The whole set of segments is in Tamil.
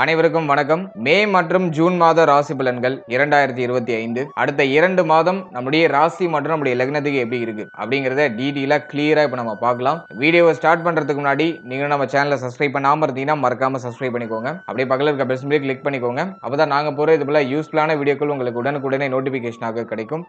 அனைவருக்கும் வணக்கம். மே மற்றும் ஜூன் மாத ராசி பலன்கள் இரண்டாயிரத்தி இருபத்தி ஐந்து. அடுத்த இரண்டு மாதம் நம்முடைய ராசி மற்றும் நம்முடைய லக்னத்துக்கு எப்படி இருக்கு அப்படிங்கறத டீடெயிலா கிளியரா இப்ப நம்ம பார்க்கலாம். வீடியோவை ஸ்டார்ட் பண்றதுக்கு முன்னாடி நீங்க நம்ம சேனலை சப்ஸ்கிரைப் பண்ணாம இருந்தீங்கன்னா மறக்காம சப்ஸ்கிரைப் பண்ணிக்கோங்க. அப்படியே பக்கத்தில் இருக்க பெல் கிளிக் பண்ணிக்கோங்க. அப்பதான் நாங்க போற இது போல யூஸ்ஃபுல்லான வீடியோக்கள் உங்களுக்கு உடனுக்குடனே நோட்டிபிகேஷனாக கிடைக்கும்.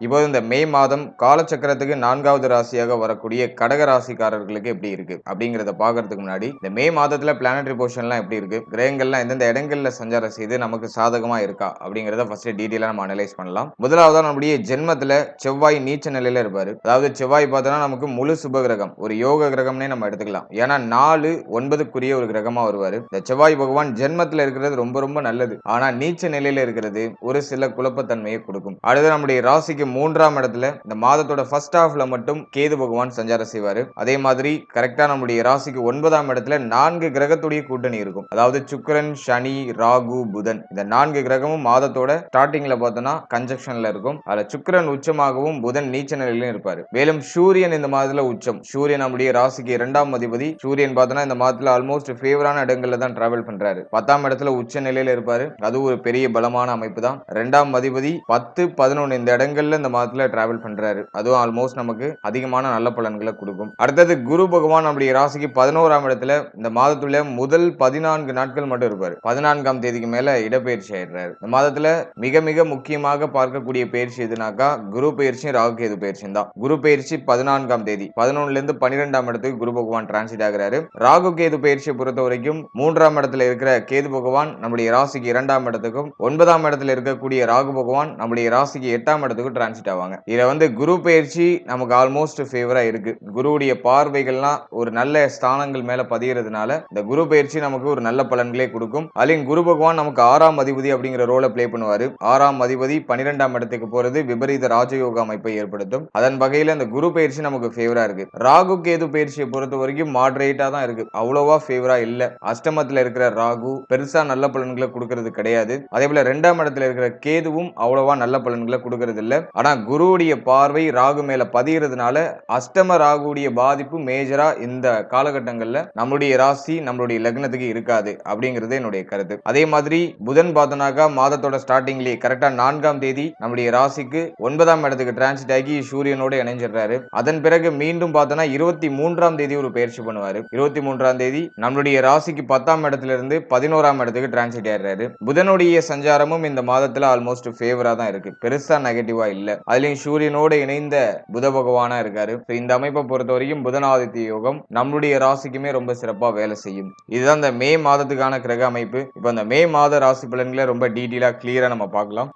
இப்போது இந்த மே மாதம் காலச்சக்கரத்துக்கு நான்காவது ராசியாக வரக்கூடிய கடக ராசிக்காரர்களுக்கு எப்படி இருக்கு? அப்படிங்கிறத பாக்குறதுக்கு முன்னாடி இந்த மே மாதத்துல பிளானட்ரி போர்ஷன்லாம் எப்படி இருக்கு? கிரகங்கள்லாம் எந்தெந்த இடங்கள்ல சஞ்சாரம் செய்து நமக்கு சாதகமா இருக்கா? அப்படிங்கிறத ஃபர்ஸ்ட் டீட்டெயிலாக நம்ம அனலைஸ் பண்ணலாம். முதலாவதா நம்முடைய ஜென்மத்துல செவ்வாய் நீச்ச நிலையில இருப்பாரு. அதாவது செவ்வாய் பார்த்தோம்னா நமக்கு முழு சுப கிரகம் ஒரு யோக கிரகம்னே நம்ம எடுத்துக்கலாம். ஏன்னா நாலு ஒன்பதுக்குரிய ஒரு கிரகமா வருவாரு. இந்த செவ்வாய் பகவான் ஜென்மத்துல இருக்கிறது ரொம்ப ரொம்ப நல்லது. ஆனா நீச்ச நிலையில இருக்கிறது ஒரு சில குழப்பத்தன்மையை கொடுக்கும். அடுத்து நம்முடைய ராசிக்கு மூன்றாம் இடத்துல இந்த மாதத்தோட ஃபர்ஸ்ட் ஹாஃப்ல மட்டும் கேது பகவான் சஞ்சாரம் செய்வாரு. அதே மாதிரி கரெக்டா நம்முடைய ராசிக்கு ஒன்பதாம் இடத்துல நான்கு கிரகத்துடைய கூட்டணி இருக்கும். அதாவது சுக்கரன் சனி ராகு புதன். இந்த நான்கு கிரகமும் மாதத்தோட ஸ்டார்டிங்ல பார்த்தோம்னா கன்ஜெக்ஷன்ல இருக்கும். அதுல சுக்கிரன் உச்சமாகவும் புதன் நீச்ச நிலையிலும் இருப்பாரு. மேலும் சூரியன் இந்த மாதத்துல உச்சம். சூரியன் நம்முடைய ராசிக்கு இரண்டாம் அதிபதி. சூரியன் பார்த்தோம்னா இந்த மாதத்துல ஆல்மோஸ்ட் ஃபேவரான இடங்கள்ல தான் டிராவல் பண்றாரு. பத்தாம் இடத்துல உச்ச நிலையில இருப்பாரு. அது ஒரு பெரிய பலமான அமைப்பு தான். ரெண்டாம் அதிபதி பத்து பதினொன்னு இந்த இடங்கள்ல இந்த மாதத்துல டிராவல் பண்றாரு. அதுவும் ஆல்மோஸ்ட் நமக்கு அதிகமான நல்ல பலன்களை கொடுக்கும். அடுத்தது குரு பகவான் நம்முடைய ராசிக்கு பதினோராம் இடத்துல இந்த மாதத்துல முதல் பதினான்கு நாட்கள் மட்டும் இருப்பாரு. பதினான்காம் தேதிக்கு மேல இடப்பெயர்ச்சி ஆயிடுறாரு. இந்த மாதத்துல மிக மிக முக்கியமாக பார்க்கக்கூடிய பயிற்சி எதுனாக்கா குரு பயிற்சியும் ராகு கேது பயிற்சியும் தான். குரு பயிற்சி பதினான்காம் தேதி. பதினொன்னுல இருந்து பன்னிரெண்டாம் இடத்துக்கு குரு பகவான் டிரான்சிட் ஆகிறாரு. ராகு கேது பயிற்சியை பொறுத்த வரைக்கும் மூன்றாம் இடத்துல இருக்கிற கேது பகவான் நம்முடைய ராசிக்கு இரண்டாம் இடத்துக்கும் ஒன்பதாம் இடத்துல இருக்கக்கூடிய ராகு பகவான் நம்முடைய ராசிக்கு எட்டாம் இடத்துக்கும் டிரான்சிட் ஆவாங்க இதுல வந்து குரு பயிற்சி நமக்கு ஆல்மோஸ்ட் ஃபேவரா இருக்கு. குருவுடைய பார்வைகள்லாம் ஒரு நல்ல ஸ்தானங்கள் மேல பதிகிறதுனால இந்த குரு பயிற்சி நமக்கு ஒரு நல்ல பலன்களே கொடுக்கும். அதுலயும் குரு பகவான் நமக்கு ஆறாம் அதிபதி அப்படிங்கிற ரோலை பிளே பண்ணுவாரு. ஆறாம் அதிபதி பன்னிரெண்டாம் இடத்துக்கு போறது விபரீத ராஜயோக அமைப்பை ஏற்படுத்தும். அதன் வகையில இந்த குரு பயிற்சி நமக்கு ஃபேவரா இருக்கு. ராகு கேது பயிற்சியை பொறுத்த வரைக்கும் மாடரேட்டா தான் இருக்கு. அவ்வளவா ஃபேவரா இல்ல. அஷ்டமத்துல இருக்கிற ராகு பெருசா நல்ல பலன்களை கொடுக்கறது கிடையாது. அதே போல ரெண்டாம் இடத்துல இருக்கிற கேதுவும் அவ்வளவா நல்ல பலன்களை கொடுக்கறது இல்ல ஆனால் குருவுடைய பார்வை ராகு மேலே பதிகிறதுனால அஷ்டம ராகுடைய பாதிப்பு மேஜரா இந்த காலகட்டங்களில் நம்மளுடைய ராசி நம்மளுடைய லக்னத்துக்கு இருக்காது அப்படிங்கிறது என்னுடைய கருத்து. அதே மாதிரி புதன் பார்த்தனாக்கா மாதத்தோட ஸ்டார்டிங்லேயே கரெக்டாக நான்காம் தேதி நம்முடைய ராசிக்கு ஒன்பதாம் இடத்துக்கு டிரான்சிட் ஆகி சூரியனோட இணைஞ்சிடுறாரு. அதன் பிறகு மீண்டும் பார்த்தோம்னா இருபத்தி மூன்றாம் தேதி ஒரு பயிற்சி பண்ணுவார். இருபத்தி மூன்றாம் தேதி நம்மளுடைய ராசிக்கு பத்தாம் இடத்துல இருந்து பதினோராம் இடத்துக்கு டிரான்சிட் ஆயிடுறாரு. புதனுடைய சஞ்சாரமும் இந்த மாதத்தில் ஆல்மோஸ்ட் ஃபேவராக தான் இருக்கு. பெருசாக நெகட்டிவாக இல்லை. அதுலயும் சூரியனோட இணைந்த புத பகவானா இருக்காரு. இந்த அமைப்பை பொறுத்த வரைக்கும் புதனாதித்ய யோகம் நம்மளுடைய ராசிக்குமே ரொம்ப சிறப்பா வேலை செய்யும். இதுதான் இந்த மே மாதத்துக்கான கிரக அமைப்பு. இப்போ இந்த மே மாத ராசி பலன்களை ரொம்ப டீட்டெயிலா கிளியரா நம்ம பார்க்கலாம்.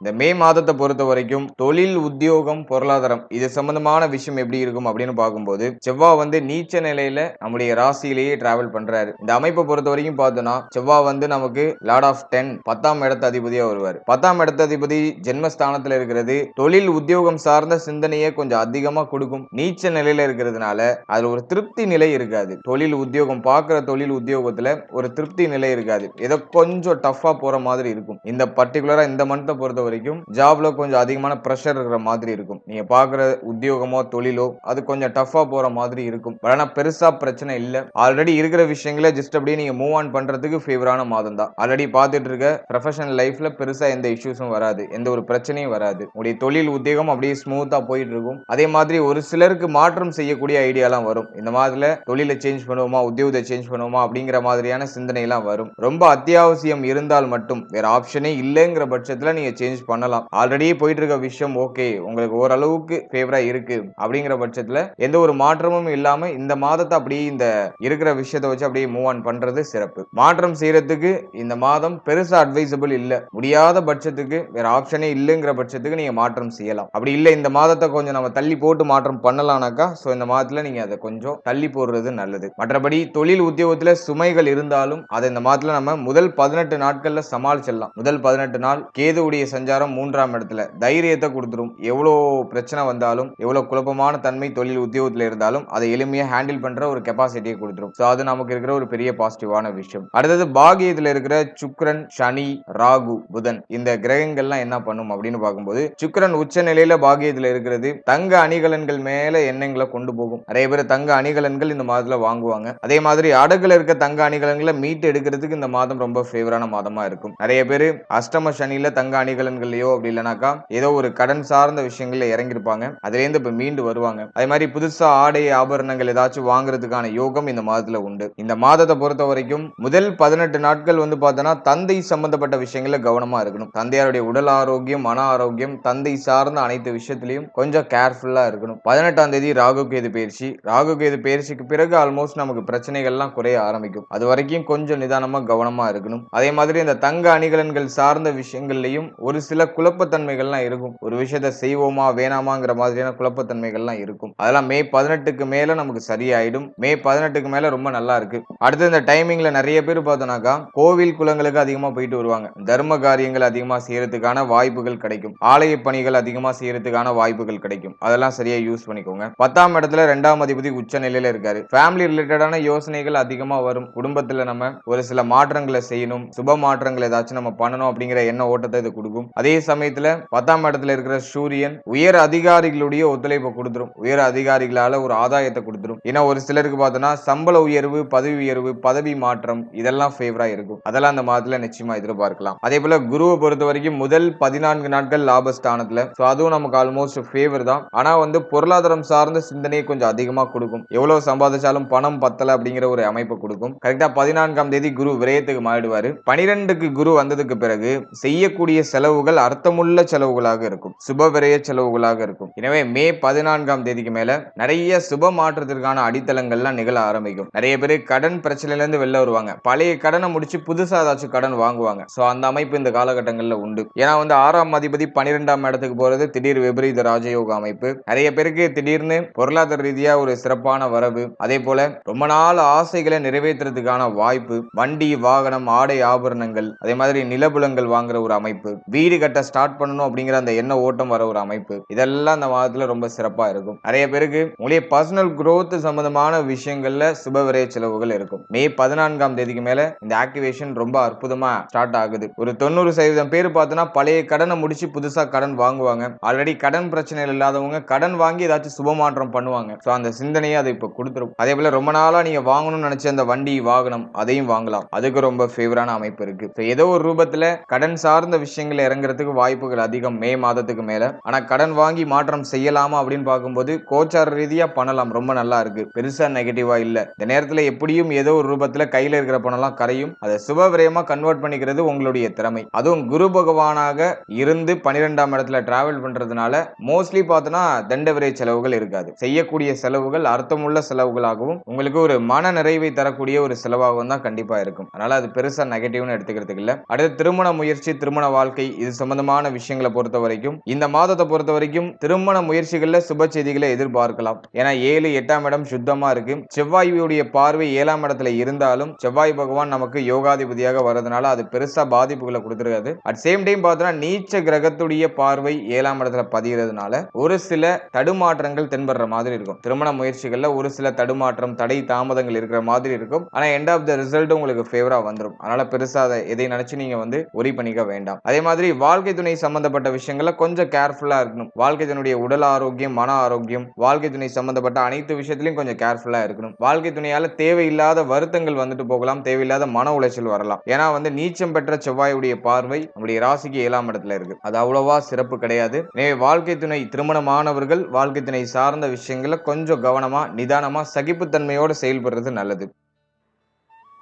இந்த மே மாதத்தை பொறுத்த வரைக்கும் தொழில் உத்தியோகம் பொருளாதாரம் இது சம்பந்தமான விஷயம் எப்படி இருக்கும் அப்படின்னு பார்க்கும்போது செவ்வா வந்து நீச்ச நிலையில நம்முடைய ராசியிலேயே டிராவல் பண்றாரு. இந்த அமைப்பை பொறுத்த வரைக்கும் பார்த்தோம்னா செவ்வா வந்து நமக்கு லார்ட் ஆஃப் டென் பத்தாம் இடத்த அதிபதியா வருவார். பத்தாம் இடத்த அதிபதி ஜென்மஸ்தானத்துல இருக்கிறது. தொழில் உத்தியோகம் சார்ந்த சிந்தனையே கொஞ்சம் அதிகமா கொடுக்கும். நீச்ச நிலையில இருக்கிறதுனால அதுல ஒரு திருப்தி நிலை இருக்காது. தொழில் உத்தியோகம் பார்க்குற தொழில் உத்தியோகத்துல ஒரு திருப்தி நிலை இருக்காது. ஏதோ கொஞ்சம் டஃபா போற மாதிரி இருக்கும். இந்த பர்டிகுலரா இந்த மந்த்தை பொறுத்த வரைக்கும் ஜாப்ல கொஞ்சம் அதிகமான ப்ரெஷர் இருக்கிற மாதிரி இருக்கும். நீங்க பாக்குற உத்தியோகமோ தொழிலோ அது கொஞ்சம் டஃபா போற மாதிரி இருக்கும். பட் ஆனா பெருசா பிரச்சனை இல்ல. ஆல்ரெடி இருக்கிற விஷயங்களை ஜஸ்ட் அப்படியே நீங்க மூவ் ஆன் பண்றதுக்கு ஃபேவரான மாதம் தான். ஆல்ரெடி பார்த்துட்டு இருக்க ப்ரொஃபஷனல் லைஃப்ல பெருசா எந்த இஷ்யூஸும் வராது. எந்த ஒரு பிரச்சனையும் வராது. உங்களுடைய தொழில் உத்தியோகம் அப்படியே ஸ்மூத்தா போயிட்டு இருக்கும். அதே மாதிரி ஒரு சிலருக்கு மாற்றம் செய்யக்கூடிய ஐடியாலாம் வரும். இந்த மாதிரில தொழிலை சேஞ்ச் பண்ணுவோமா உத்தியோகத்தை சேஞ்ச் பண்ணுவோமா அப்படிங்கிற மாதிரியான சிந்தனை எல்லாம் வரும். ரொம்ப அத்தியாவசியம் இருந்தால் மட்டும் வேற ஆப்ஷனே இல்லைங்கிற பட்சத்துல நீங்க சேஞ்ச் பண்ணலாம். ஆல்ரெடி போயிட்டு இருக்க விஷயம் ஓகே உங்களுக்கு ஓரளவுக்கு ஃபேவரா இருக்கு. அப்படிங்கிற பட்சத்துல எந்த ஒரு மாற்றமும் இல்லாம இந்த மாதத்தை அப்படியே இந்த இருக்கிற விஷயத்தை வச்சு அப்படியே மூவ் ஆன் பண்றது சிறப்பு. மாற்றம் செய்யறதுக்கு இந்த மாதம் பெருசா அட்வைசபிள் இல்ல. முடியாத பட்சத்துக்கு வேற ஆப்ஷனே இல்லைங்கிற பட்சத்துக்கு நீங்க மாற்றம் செய்யலாம். அப்படி இல்ல இந்த மாதத்தை கொஞ்சம் நம்ம தள்ளி போட்டு மாற்றம் பண்ணலாம்னாக்கா சோ இந்த மாதத்துல நீங்க அதை கொஞ்சம் தள்ளி போடுறது நல்லது. மற்றபடி தொழில் உத்தியோகத்துல சுமைகள் இருந்தாலும் அதை இந்த மாதத்துல நம்ம முதல் பதினெட்டு நாட்கள்ல சமாளிச்சிடலாம். முதல் பதினெட்டு நாள் கேதுவுடைய சஞ்ச சஞ்சாரம் மூன்றாம் இடத்துல. தைரியத்தை கொடுத்துரும். எவ்வளோ பிரச்சனை வந்தாலும் எவ்வளோ குழப்பமான தன்மை தொழில் உத்தியோகத்தில் இருந்தாலும் அதை எளிமையாக ஹேண்டில் பண்ற ஒரு கெப்பாசிட்டியை கொடுத்துரும். ஸோ அது நமக்கு இருக்கிற ஒரு பெரிய பாசிட்டிவான விஷயம். அடுத்தது பாகியத்தில் இருக்கிற சுக்ரன் சனி ராகு புதன். இந்த கிரகங்கள்லாம் என்ன பண்ணும் அப்படின்னு பார்க்கும்போது சுக்ரன் உச்ச நிலையில பாகியத்தில் இருக்கிறது தங்க அணிகலன்கள் மேல எண்ணங்களை கொண்டு போகும். நிறைய பேர் தங்க அணிகலன்கள் இந்த மாதத்துல வாங்குவாங்க. அதே மாதிரி அடகுல இருக்க தங்க அணிகலன்களை மீட்டு எடுக்கிறதுக்கு இந்த மாதம் ரொம்ப ஃபேவரான மாதமா இருக்கும். நிறைய பேர் அஷ்டம சனியில தங்க அணிகலன் அணிகலன்கள்லயோ அப்படி இல்லைனாக்கா ஏதோ ஒரு கடன் சார்ந்த விஷயங்கள்ல இறங்கியிருப்பாங்க. அதுலேருந்து இப்போ மீண்டு வருவாங்க. அதே மாதிரி புதுசா ஆடை ஆபரணங்கள் ஏதாச்சும் வாங்குறதுக்கான யோகம் இந்த மாதத்துல உண்டு. இந்த மாதத்தை பொறுத்த வரைக்கும் முதல் பதினெட்டு நாட்கள் வந்து பார்த்தோன்னா தந்தை சம்பந்தப்பட்ட விஷயங்கள கவனமா இருக்கணும். தந்தையாருடைய உடல் ஆரோக்கியம் மன ஆரோக்கியம் தந்தை சார்ந்த அனைத்து விஷயத்திலையும் கொஞ்சம் கேர்ஃபுல்லா இருக்கணும். பதினெட்டாம் தேதி ராகு கேது பயிற்சி. ராகு கேது பயிற்சிக்கு பிறகு ஆல்மோஸ்ட் நமக்கு பிரச்சனைகள்லாம் குறைய ஆரம்பிக்கும். அது வரைக்கும் கொஞ்சம் நிதானமா கவனமா இருக்கணும். அதே மாதிரி இந்த தங்க அணிகலன்கள் சார்ந்த விஷயங்கள்லையும் ஒரு சில குழப்பத்தன்மைகள்லாம் இருக்கும். ஒரு விஷயத்த செய்வோமா வேணாமாங்கிற மாதிரியான குழப்பத்தன்மைகள்லாம் இருக்கும். அதெல்லாம் மே பதினெட்டுக்கு மேல நமக்கு சரியாயிடும். மே பதினெட்டுக்கு மேல ரொம்ப நல்லா இருக்கு. அடுத்து இந்த டைமிங்ல நிறைய பேர் பார்த்தோம்னாக்கா கோவில் குளங்களுக்கு அதிகமா போயிட்டு வருவாங்க. தர்ம காரியங்கள் அதிகமா செய்யறதுக்கான வாய்ப்புகள் கிடைக்கும். ஆலய பணிகள் அதிகமா செய்யறதுக்கான வாய்ப்புகள் கிடைக்கும். அதெல்லாம் சரியா யூஸ் பண்ணிக்கோங்க. பத்தாம் இடத்துல ரெண்டாம் அதிபதி உச்ச நிலையில இருக்காரு. ஃபேமிலி ரிலேட்டடான யோசனைகள் அதிகமா வரும். குடும்பத்துல நம்ம ஒரு சில மாற்றங்களை செய்யணும். சுப மாற்றங்கள் ஏதாச்சும் நம்ம பண்ணணும் அப்படிங்கிற எண்ண ஓட்டத்தை இது கொடுக்கும். அதே சமயத்துல பத்தாம் இடத்துல இருக்கிற சூரியன் உயர் அதிகாரிகளுடைய ஒத்துழைப்பை கொடுத்துரும். உயர் அதிகாரிகளால ஒரு ஆதாயத்தை கொடுத்துரும். ஏன்னா ஒரு சிலருக்கு பார்த்தோன்னா சம்பள உயர்வு பதவி உயர்வு பதவி மாற்றம் இதெல்லாம் ஃபேவரா இருக்கும். அதெல்லாம் அந்த மாதத்துல நிச்சயமா எதிர்பார்க்கலாம். அதே போல குருவை பொறுத்த வரைக்கும் முதல் பதினான்கு நாட்கள் லாபஸ்தானத்துல. ஸோ அதுவும் நமக்கு ஆல்மோஸ்ட் ஃபேவர் தான். ஆனா வந்து பொருளாதாரம் சார்ந்த சிந்தனையை கொஞ்சம் அதிகமா கொடுக்கும். எவ்வளவு சம்பாதிச்சாலும் பணம் பத்தல அப்படிங்கிற ஒரு அமைப்பை கொடுக்கும். கரெக்டா பதினான்காம் தேதி குரு விரயத்துக்கு மாறிடுவாரு. பனிரெண்டுக்கு குரு வந்ததுக்கு பிறகு செய்யக்கூடிய செலவுகள் அர்த்தமுள்ள செலவுகளாக இருக்கும். சுப விரய செலவுகளாக இருக்கும். எனவே மே பதினான்காம் தேதிக்கு மேல நிறைய சுப மாற்றத்திற்கான அடித்தளங்கள்லாம் நிகழ ஆரம்பிக்கும். நிறைய பேர் கடன் பிரச்சனையில இருந்து வெளில வருவாங்க. பழைய கடனை முடிச்சு புதுசா ஏதாச்சும் கடன் வாங்குவாங்க. சோ அந்த அமைப்பு இந்த காலகட்டங்கள்ல உண்டு. ஏன்னா வந்து ஆறாம் அதிபதி பன்னிரெண்டாம் இடத்துக்கு போறது திடீர் விபரீத ராஜயோக அமைப்பு. நிறைய பேருக்கு திடீர்னு பொருளாதார ரீதியா ஒரு சிறப்பான வரவு. அதே போல ரொம்ப நாள் ஆசைகளை நிறைவேற்றுறதுக்கான வாய்ப்பு. வண்டி வாகனம் ஆடை ஆபரணங்கள் அதே மாதிரி நிலபுலங்கள் வாங்குற ஒரு அமைப்பு. வீடு கட்ட ஸ்டார்ட் பண்ணணும் அப்படிங்கிற அந்த எண்ண ஓட்டம் வர ஒரு அமைப்பு. இதெல்லாம் அந்த மாதத்துல ரொம்ப சிறப்பா இருக்கும். நிறைய பேருக்கு உங்களுடைய பர்சனல் குரோத் சம்பந்தமான விஷயங்கள்ல சுப செலவுகள் இருக்கும். மே பதினான்காம் தேதிக்கு மேல இந்த ஆக்டிவேஷன் ரொம்ப அற்புதமா ஸ்டார்ட் ஆகுது. ஒரு தொண்ணூறு சதவீதம் பேர் பார்த்தோன்னா பழைய கடனை முடிச்சு புதுசா கடன் வாங்குவாங்க. ஆல்ரெடி கடன் பிரச்சனைகள் இல்லாதவங்க கடன் வாங்கி ஏதாச்சும் சுபமாற்றம் பண்ணுவாங்க. ஸோ அந்த சிந்தனையை அதை இப்போ கொடுத்துரும். அதே போல ரொம்ப நாளா நீங்க வாங்கணும்னு நினைச்ச அந்த வண்டி வாகனம் அதையும் வாங்கலாம். அதுக்கு ரொம்ப ஃபேவரான அமைப்பு இருக்கு. ஸோ ஏதோ ஒரு ரூபத்துல கடன் சார்ந்த விஷயங்கள் இறங்குறதுக்கு வாய்ப்புகள் அதிகம் மே மாதத்துக்கு மேல. ஆனா கடன் வாங்கி மாற்றம் செய்யலாமா அப்படின்னு பார்க்கும்போது கோச்சார ரீதியா பண்ணலாம். ரொம்ப நல்லா இருக்கு. பெருசா நெகட்டிவா இல்ல. இந்த நேரத்துல எப்படியும் ஏதோ ஒரு ரூபத்துல கையில இருக்கிற பணம்லாம் கரையும். அதை சுப விரயமா கன்வெர்ட் பண்ணிக்கிறது உங்களுடைய திறமை. அதுவும் குரு பகவானாக இருந்து பன்னிரெண்டாம் இடத்துல டிராவல் பண்றதுனால மோஸ்ட்லி பார்த்தோன்னா தண்ட விரை செலவுகள் இருக்காது. செய்யக்கூடிய செலவுகள் அர்த்தமுள்ள செலவுகளாகவும் உங்களுக்கு ஒரு மன நிறைவை தரக்கூடிய ஒரு செலவாகவும் தான் கண்டிப்பா இருக்கும். அதனால அது பெருசா நெகட்டிவ்னு எடுத்துக்கிறதுக்கு இல்ல. அடுத்து திருமண முயற்சி திருமண வாழ்க்கை இது சம்பந்தமான விஷயங்களை பொறுத்த வரைக்கும் இந்த மாதத்தை பொறுத்த வரைக்கும் திருமண முயற்சிகள்ல சுப செய்திகளை எதிர்பார்க்கலாம். ஏன்னா ஏழு எட்டாம் இடம் சுத்தமா இருக்கு. செவ்வாயுடைய பார்வை ஏழாம் இடத்துல இருந்தாலும் செவ்வாய் பகவான் நமக்கு யோகாதிபதியாக வரதுனால அது பெருசா பாதிப்புகளை கொடுத்துருக்காது. அட் சேம் டைம் பார்த்தோன்னா நீச்ச கிரகத்துடைய பார்வை ஏழாம் இடத்துல பதிகிறதுனால ஒரு சில தடுமாற்றங்கள் தென்படுற மாதிரி இருக்கும். திருமண முயற்சிகள்ல ஒரு சில தடுமாற்றம் தடை தாமதங்கள் இருக்கிற மாதிரி இருக்கும். ஆனா எண்ட் ஆஃப் த ரிசல்ட் உங்களுக்கு ஃபேவரா வந்துடும் அதனால பெருசா அதை எதை நினைச்சு நீங்க வந்து ஒரி பண்ணிக்க வேண்டாம். அதே மாதிரி வாழ்க்கை துணை சம்பந்தப்பட்ட விஷயங்களை கொஞ்சம் கேர்ஃபுல்லா இருக்கணும். வாழ்க்கை துணையுடைய உடல் ஆரோக்கியம் மன ஆரோக்கியம் வாழ்க்கை துணை சம்பந்தப்பட்ட அனைத்து விஷயத்திலையும் கொஞ்சம் கேர்ஃபுல்லா இருக்கணும். வாழ்க்கை துணையால தேவையில்லாத வருத்தங்கள் வந்துட்டு போகலாம் தேவையில்லாத மன உளைச்சல் வரலாம். ஏன்னா வந்து நீச்சம் பெற்ற செவ்வாயுடைய பார்வை நம்முடைய ராசிக்கு ஏழாம் இடத்துல இருக்கு. அது அவ்வளவா சிறப்பு கிடையாது. எனவே வாழ்க்கை துணை திருமணமானவர்கள் வாழ்க்கை துணை சார்ந்த விஷயங்களை கொஞ்சம் கவனமா நிதானமா சகிப்புத்தன்மையோட செயல்படுறது நல்லது.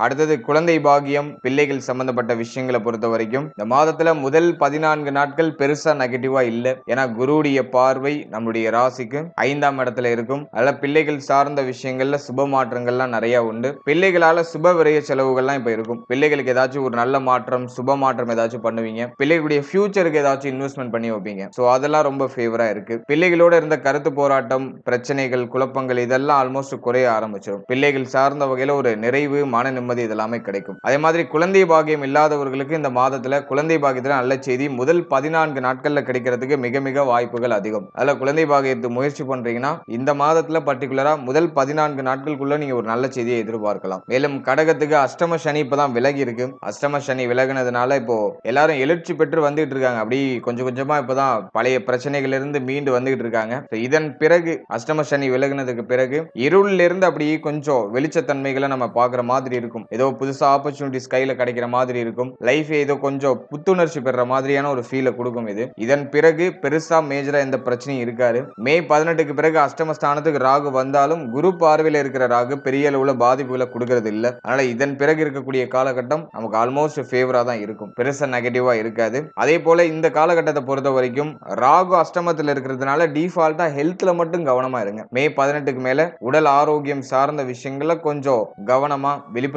அடுத்தது குழந்தை பாகியம் பிள்ளைகள் சம்பந்தப்பட்ட விஷயங்களை பொறுத்த வரைக்கும் இந்த மாதத்துல முதல் பதினான்கு நாட்கள் பெருசா நெகட்டிவா இல்ல. ஏன்னா குருடைய பார்வை நம்முடைய ராசிக்கு ஐந்தாம் இடத்துல இருக்கும். அதனால பிள்ளைகள் சார்ந்த விஷயங்கள்ல சுப மாற்றங்கள்லாம் நிறைய உண்டு. பிள்ளைகளால சுப விரைய செலவுகள்லாம் இப்ப இருக்கும். பிள்ளைகளுக்கு ஏதாச்சும் ஒரு நல்ல மாற்றம் சுப மாற்றம் ஏதாச்சும் பண்ணுவீங்க. பிள்ளைகளுடைய ஃபியூச்சருக்கு ஏதாச்சும் இன்வெஸ்ட்மெண்ட் பண்ணி வைப்பீங்க. ஸோ அதெல்லாம் ரொம்ப ஃபேவரா இருக்கு. பிள்ளைகளோட இருந்த கருத்து போராட்டம் பிரச்சனைகள் குழப்பங்கள் இதெல்லாம் ஆல்மோஸ்ட் குறைய ஆரம்பிச்சிடும் பிள்ளைகள் சார்ந்த வகையில ஒரு நிறைவு மன நிம்மதி இதெல்லாமே கிடைக்கும். அதே மாதிரி குழந்தை பாகியம் இல்லாதவர்களுக்கு இந்த மாதத்துல குழந்தை பாகியத்துல நல்ல செய்தி. முதல் பதினான்கு நாட்கள்ல கிடைக்கிறதுக்கு மிக மிக வாய்ப்புகள் அதிகம். அதுல குழந்தை பாகியத்து முயற்சி பண்றீங்கன்னா இந்த மாதத்துல பர்டிகுலரா முதல் பதினான்கு நாட்களுக்குள்ள நீங்க ஒரு நல்ல செய்தியை எதிர்பார்க்கலாம். மேலும் கடகத்துக்கு அஷ்டம சனி இப்பதான் விலகி இருக்கு. அஷ்டம சனி விலகினதுனால இப்போ எல்லாரும் எழுச்சி பெற்று வந்துட்டு இருக்காங்க. அப்படி கொஞ்சம் கொஞ்சமா இப்பதான் பழைய பிரச்சனைகள் இருந்து மீண்டு வந்துகிட்டு இருக்காங்க. இதன் பிறகு அஷ்டம சனி விலகினதுக்கு பிறகு இருள்ல இருந்து அப்படியே கொஞ்சம் வெளிச்சத்தன்மைகளை நம்ம பாக்குற மாதிரி இருக்கும். ஏதோ புதுசா ஆப்பர்ச்சுனிட்டிஸ் கையில் கிடைக்கிற மாதிரி இருக்கும். லைஃப் ஏதோ கொஞ்சம் புத்துணர்ச்சி பெற மாதிரியான ஒரு ஃபீலை கொடுக்கும் இது. இதன் பிறகு பெருசா மேஜரா எந்த பிரச்சனையும் இருக்காது. மே பதினெட்டுக்கு பிறகு அஷ்டம ஸ்தானத்துக்கு ராகு வந்தாலும் குரு பார்வையில் இருக்கிற ராகு பெரிய அளவுல பாதிப்புகளை கொடுக்கறது இல்ல. அதனால இதன் பிறகு இருக்கக்கூடிய காலகட்டம் நமக்கு ஆல்மோஸ்ட் ஃபேவரா தான் இருக்கும். பெருசா நெகட்டிவாக இருக்காது. அதே போல இந்த காலகட்டத்தை பொறுத்த வரைக்கும் ராகு அஷ்டமத்தில் இருக்கிறதுனால டிஃபால்ட்டாக ஹெல்த்ல மட்டும் கவனமா இருங்க. மே பதினெட்டுக்கு மேல உடல் ஆரோக்கியம் சார்ந்த விஷயங்களை கொஞ்சம் கவனமா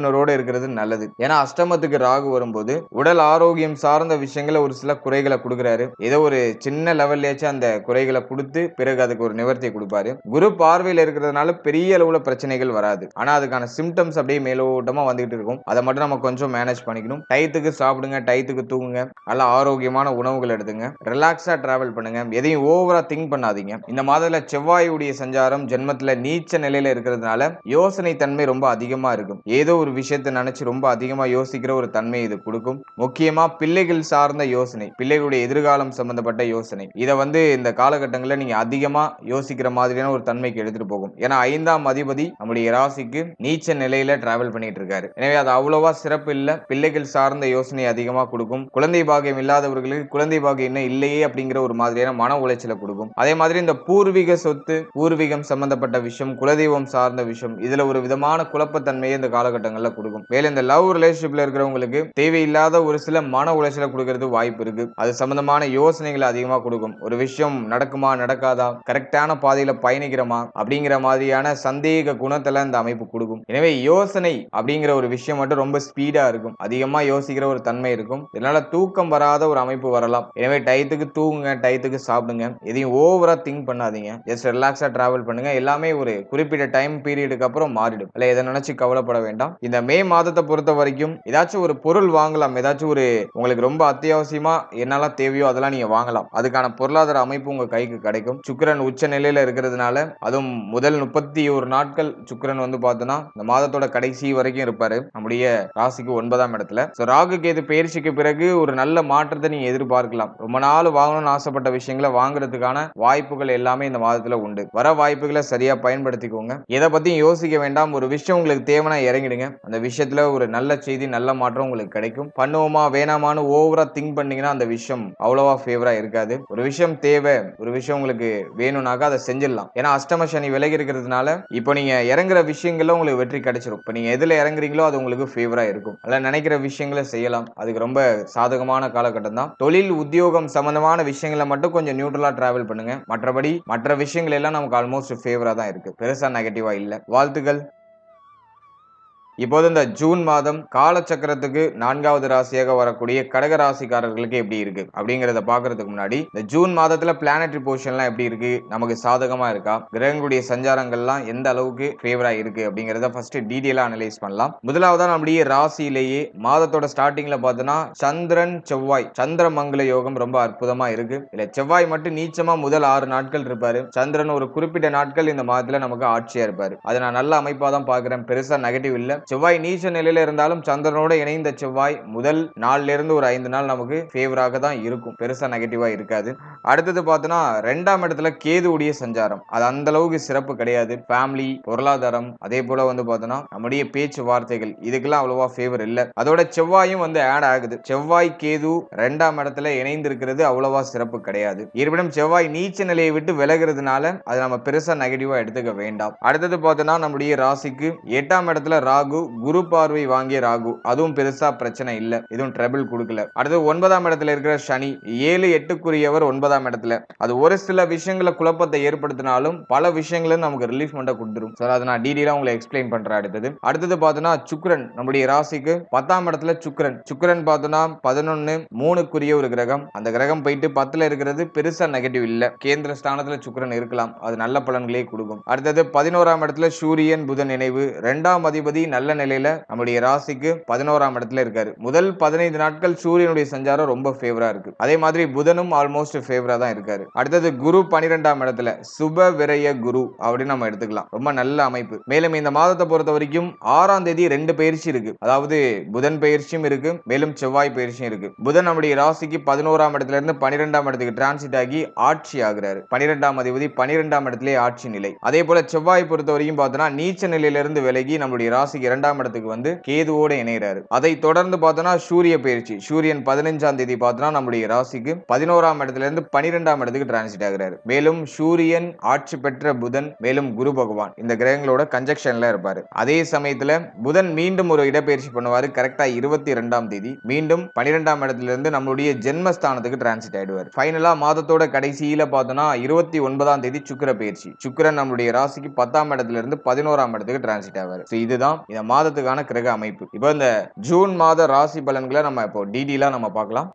விழிப்புணர்வோட இருக்கிறது நல்லது. ஏன்னா அஷ்டமத்துக்கு ராகு வரும்போது உடல் ஆரோக்கியம் சார்ந்த விஷயங்களை ஒரு சில குறைகளை கொடுக்குறாரு. ஏதோ ஒரு சின்ன லெவல்லையாச்சும் அந்த குறைகளை கொடுத்து பிறகு அதுக்கு ஒரு நிவர்த்தி கொடுப்பாரு. குரு பார்வையில் இருக்கிறதுனால பெரிய அளவுல பிரச்சனைகள் வராது. ஆனா அதுக்கான சிம்டம்ஸ் அப்படியே மேலோட்டமா வந்துகிட்டு இருக்கும். அதை மட்டும் நம்ம கொஞ்சம் மேனேஜ் பண்ணிக்கணும். டயத்துக்கு சாப்பிடுங்க டயத்துக்கு தூங்குங்க. நல்ல ஆரோக்கியமான உணவுகள் எடுத்துங்க. ரிலாக்ஸா டிராவல் பண்ணுங்க. எதையும் ஓவரா திங்க் பண்ணாதீங்க. இந்த மாதத்துல செவ்வாயுடைய சஞ்சாரம் ஜென்மத்துல நீச்ச நிலையில இருக்கிறதுனால யோசனை தன்மை ரொம்ப அதிகமா இருக்கும். ஏதோ ஒரு விஷயத்தை நினைச்சு ரொம்ப அதிகமா யோசிக்கிற ஒரு தன்மை இது கொடுக்கும். முக்கியமா பிள்ளைகள் சார்ந்த யோசனை பிள்ளைகளுடைய எதிர்காலம் சம்பந்தப்பட்ட யோசனை. இதை வந்து இந்த காலகட்டங்களில் நீங்க அதிகமா யோசிக்கிற மாதிரியான ஒரு தன்மைக்கு எடுத்துட்டு போகும். ஏன்னா ஐந்தாம் அதிபதி நம்முடைய ராசிக்கு நீச்ச நிலையில டிராவல் பண்ணிட்டு இருக்காரு. எனவே அது அவ்வளவா சிறப்பு இல்லை. பிள்ளைகள் சார்ந்த யோசனை அதிகமா கொடுக்கும். குழந்தை பாகியம் இல்லாதவர்களுக்கு குழந்தை பாகியம் இன்னும் இல்லையே அப்படிங்கிற ஒரு மாதிரியான மன உளைச்சலை கொடுக்கும். அதே மாதிரி இந்த பூர்வீக சொத்து பூர்வீகம் சம்பந்தப்பட்ட விஷயம் குலதெய்வம் சார்ந்த விஷயம் இதுல ஒரு விதமான குழப்பத்தன்மையை இந்த காலகட்டங்களில் கொடுக்கும். மேலும் இந்த லவ் ரிலேஷன்ஷிப்ல இருக்கிறவங்களுக்கு தேவையில்லாத ஒரு சில மன உளைச்சலை கொடுக்கறது வாய்ப்பு இருக்கு. அது சம்பந்தமான யோசனைகளை அதிகமா கொடுக்கும். ஒரு விஷயம் நடக்குமா நடக்காதா கரெக்டான பாதையில பயணிக்கிறோமா அப்படிங்கிற மாதிரியான சந்தேக குணத்துல இந்த அமைப்பு கொடுக்கும். எனவே யோசனை அப்படிங்கிற ஒரு விஷயம் மட்டும் ரொம்ப ஸ்பீடா இருக்கும். அதிகமா யோசிக்கிற ஒரு தன்மை இருக்கும். இதனால தூக்கம் வராத ஒரு அமைப்பு வரலாம். எனவே டயத்துக்கு தூங்குங்க டயத்துக்கு சாப்பிடுங்க. எதையும் ஓவரா திங்க் பண்ணாதீங்க. ஜஸ்ட் ரிலாக்ஸா டிராவல் பண்ணுங்க. எல்லாமே ஒரு குறிப்பிட்ட டைம் பீரியடுக்கு அப்புறம் மாறிடும். இல்லை இதை நினைச்சு கவலைப்பட வேண்டாம். இந்த மே மாதத்தை பொறுத்த வரைக்கும் ஏதாச்சும் ஒரு பொருள் வாங்கலாம் ஏதாச்சும் ஒரு உங்களுக்கு ரொம்ப அத்தியாவசியமா என்னெல்லாம் தேவையோ அதெல்லாம் நீங்க வாங்கலாம். அதுக்கான பொருளாதார அமைப்பு உங்க கைக்கு கிடைக்கும். சுக்கரன் உச்ச நிலையில இருக்கிறதுனால அதுவும் முதல் முப்பத்தி ஒரு நாட்கள் சுக்கரன் வந்து பார்த்தோன்னா இந்த மாதத்தோட கடைசி வரைக்கும் இருப்பாரு. நம்முடைய ராசிக்கு ஒன்பதாம் இடத்துல. ஸோ ராகு கேது பயிற்சிக்கு பிறகு ஒரு நல்ல மாற்றத்தை நீங்க எதிர்பார்க்கலாம். ரொம்ப நாள் வாங்கணும்னு ஆசைப்பட்ட விஷயங்களை வாங்குறதுக்கான வாய்ப்புகள் எல்லாமே இந்த மாதத்துல உண்டு. வர வாய்ப்புகளை சரியா பயன்படுத்திக்கோங்க. எதை பத்தியும் யோசிக்க வேண்டாம். ஒரு விஷயம் உங்களுக்கு தேவைன்னா இறங்கிடுங்க. அந்த விஷயத்துல ஒரு நல்ல செய்தி நல்ல மாற்றம் உங்களுக்கு கிடைக்கும். பண்ணுவோமா வேணாமான்னு ஓவரா திங்க் பண்ணீங்கன்னா அந்த விஷயம் அவ்வளவா ஃபேவரா இருக்காது. ஒரு விஷயம் தேவை ஒரு விஷயம் உங்களுக்கு வேணும்னாக்கா அதை செஞ்சிடலாம். ஏன்னா அஷ்டம சனி விலகி இருக்கிறதுனால இப்போ நீங்க இறங்குற விஷயங்கள்ல உங்களுக்கு வெற்றி கிடைச்சிரும். இப்போ நீங்க எதுல இறங்குறீங்களோ அது உங்களுக்கு ஃபேவரா இருக்கும். அதில் நினைக்கிற விஷயங்களை செய்யலாம். அதுக்கு ரொம்ப சாதகமான காலகட்டம் தான். தொழில் உத்தியோகம் சம்பந்தமான விஷயங்களை மட்டும் கொஞ்சம் நியூட்ரலா டிராவல் பண்ணுங்க. மற்றபடி மற்ற விஷயங்கள் எல்லாம் நமக்கு ஆல்மோஸ்ட் ஃபேவரா தான் இருக்கு. பெருசா நெகட்டிவா இல்ல. வாழ்த்துக்கள். இப்போது இந்த ஜூன் மாதம் காலச்சக்கரத்துக்கு நான்காவது ராசியாக வரக்கூடிய கடக ராசிக்காரர்களுக்கு எப்படி இருக்கு? அப்படிங்கறத பாக்குறதுக்கு முன்னாடி இந்த ஜூன் மாதத்துல பிளானட்ரி பொசிஷன்லாம் எப்படி இருக்கு? நமக்கு சாதகமா இருக்கா? கிரகங்களுடைய சஞ்சாரங்கள்லாம் எந்த அளவுக்கு ஃபேவரா இருக்கு? அப்படிங்கறத ஃபர்ஸ்ட் டீடைலா அனலைஸ் பண்ணலாம். முதலாவதா நம்முடைய ராசியிலேயே மாதத்தோட ஸ்டார்டிங்ல பார்த்தோம்னா சந்திரன் செவ்வாய் சந்திர மங்கள யோகம் ரொம்ப அற்புதமா இருக்கு. இல்ல செவ்வாய் மட்டும் நீச்சமா முதல் ஆறு நாட்கள் இருப்பாரு. சந்திரன் ஒரு குறிப்பிட்ட நாட்கள் இந்த மாதத்துல நமக்கு ஆட்சியா இருப்பாரு. அதை நான் நல்ல அமைப்பா தான் பாக்குறேன் பெருசா நெகட்டிவ் இல்லை. செவ்வாய் நீச்ச நிலையில இருந்தாலும் சந்திரனோட இணைந்த செவ்வாய் முதல் நாள்ல இருந்து ஒரு ஐந்து நாள் நமக்கு ஃபேவராக தான் இருக்கும். பெருசா நெகட்டிவா இருக்காது. அடுத்தது பார்த்தோன்னா ரெண்டாம் இடத்துல கேதுவுடைய சஞ்சாரம். அது அந்த அளவுக்கு சிறப்பு கிடையாது. ஃபேமிலி பொருளாதாரம் அதே போல வந்து பார்த்தோன்னா நம்முடைய பேச்சு வார்த்தைகள் இதுக்கெல்லாம் அவ்வளவா ஃபேவர் இல்லை. அதோட செவ்வாயும் வந்து ஆட் ஆகுது. செவ்வாய் கேது ரெண்டாம் இடத்துல இணைந்திருக்கிறது அவ்வளவா சிறப்பு கிடையாது. இருப்பினும் செவ்வாய் நீச்ச நிலையை விட்டு விலகிறதுனால அது நம்ம பெருசா நெகட்டிவா எடுத்துக்க வேண்டாம். அடுத்தது பார்த்தோன்னா நம்முடைய ராசிக்கு எட்டாம் இடத்துல ராகு குரு பார்வை வாங்கிய ராகு. அதுவும் பெருசா பிரச்சனை இல்ல. எதுவும் ட்ரபிள் கொடுக்கல. அடுத்து ஒன்பதாம் இடத்துல இருக்கிற சனி. ஏழு எட்டுக்குரியவர் ஒன்பதாம் இடத்துல. அது ஒரு சில விஷயங்கள குழப்பத்தை ஏற்படுத்தினாலும் பல விஷயங்களும் நமக்கு ரிலீஃப் மட்டும் கொடுத்துரும். சார் அதை நான் டீடெயிலா உங்களை எக்ஸ்பிளைன் பண்றேன் அடுத்தது. அடுத்தது பார்த்தோன்னா சுக்ரன் நம்முடைய ராசிக்கு பத்தாம் இடத்துல சுக்ரன் சுக்ரன் பார்த்தோன்னா பதினொன்னு மூணுக்குரிய ஒரு கிரகம். அந்த கிரகம் போயிட்டு பத்துல இருக்கிறது பெருசா நெகட்டிவ் இல்ல. கேந்திர ஸ்தானத்துல சுக்ரன் இருக்கலாம். அது நல்ல பலன்களே கொடுக்கும். அடுத்தது பதினோராம் இடத்துல சூரியன் புதன் நினைவு ரெண்டாம் அதிபதி நல்ல நல்ல நிலையில் நம்முடைய ராசிக்கு பதினோராம் இடத்துல இருக்காரு. முதல் பதினைந்து நாட்கள் சூரியனுடைய சஞ்சாரம் ரொம்ப ஃபேவரா இருக்கு. அதே மாதிரி புதனும் ஆல்மோஸ்ட் ஃபேவரா தான் இருக்காரு. அடுத்தது குரு பனிரெண்டாம் இடத்துல சுப விரய குரு அப்படின்னு நம்ம எடுத்துக்கலாம். ரொம்ப நல்ல அமைப்பு. மேலும் இந்த மாதத்தை பொறுத்த வரைக்கும் ஆறாம் தேதி ரெண்டு பயிற்சி இருக்கு. அதாவது புதன் பயிற்சியும் இருக்கு. மேலும் செவ்வாய் பயிற்சியும் இருக்கு. புதன் நம்முடைய ராசிக்கு பதினோராம் இடத்துல இருந்து பனிரெண்டாம் இடத்துக்கு டிரான்சிட் ஆகி ஆட்சி ஆகிறாரு. பனிரெண்டாம் அதிபதி பனிரெண்டாம் இடத்திலே ஆட்சி நிலை. அதே போல செவ்வாய் பொறுத்த வரைக்கும் பார்த்தோம்னா நீச்ச நிலையிலிருந்து விலகி நம்முடைய ராசிக்கு இரண்டாம் இடத்துக்கு வந்து கேதுவோட இணைகிறாரு அதை தொடர்ந்து பார்த்தோம்னா சூரிய பயிற்சி சூரியன் பதினஞ்சாம் தேதி பார்த்தோம்னா நம்முடைய ராசிக்கு பதினோராம் இடத்துல இருந்து பனிரெண்டாம் இடத்துக்கு டிரான்சிட் ஆகிறாரு. மேலும் சூரியன் ஆட்சி பெற்ற புதன் மேலும் குரு பகவான் இந்த கிரகங்களோட கன்ஜெக்ஷன்ல இருப்பாரு. அதே சமயத்துல புதன் மீண்டும் ஒரு இடப்பெயர்ச்சி பண்ணுவாரு கரெக்டா இருபத்தி இரண்டாம் தேதி. மீண்டும் பனிரெண்டாம் இடத்துல இருந்து நம்மளுடைய ஜென்மஸ்தானத்துக்கு டிரான்சிட் ஆயிடுவார். ஃபைனலா மாதத்தோட கடைசியில பார்த்தோம்னா இருபத்தி ஒன்பதாம் தேதி சுக்கிர பயிற்சி. சுக்கிரன் நம்மளுடைய ராசிக்கு பத்தாம் இடத்துல இருந்து பதினோராம் இடத்துக்கு டிரான்சிட் ஆவார். இதுதான் இந்த மாதத்துக்கான கிரக அமைப்பு. இப்போ இந்த ஜூன் மாத ராசி பலன்களை நம்ம இப்போ டீடெயிலா நம்ம பார்க்கலாம்.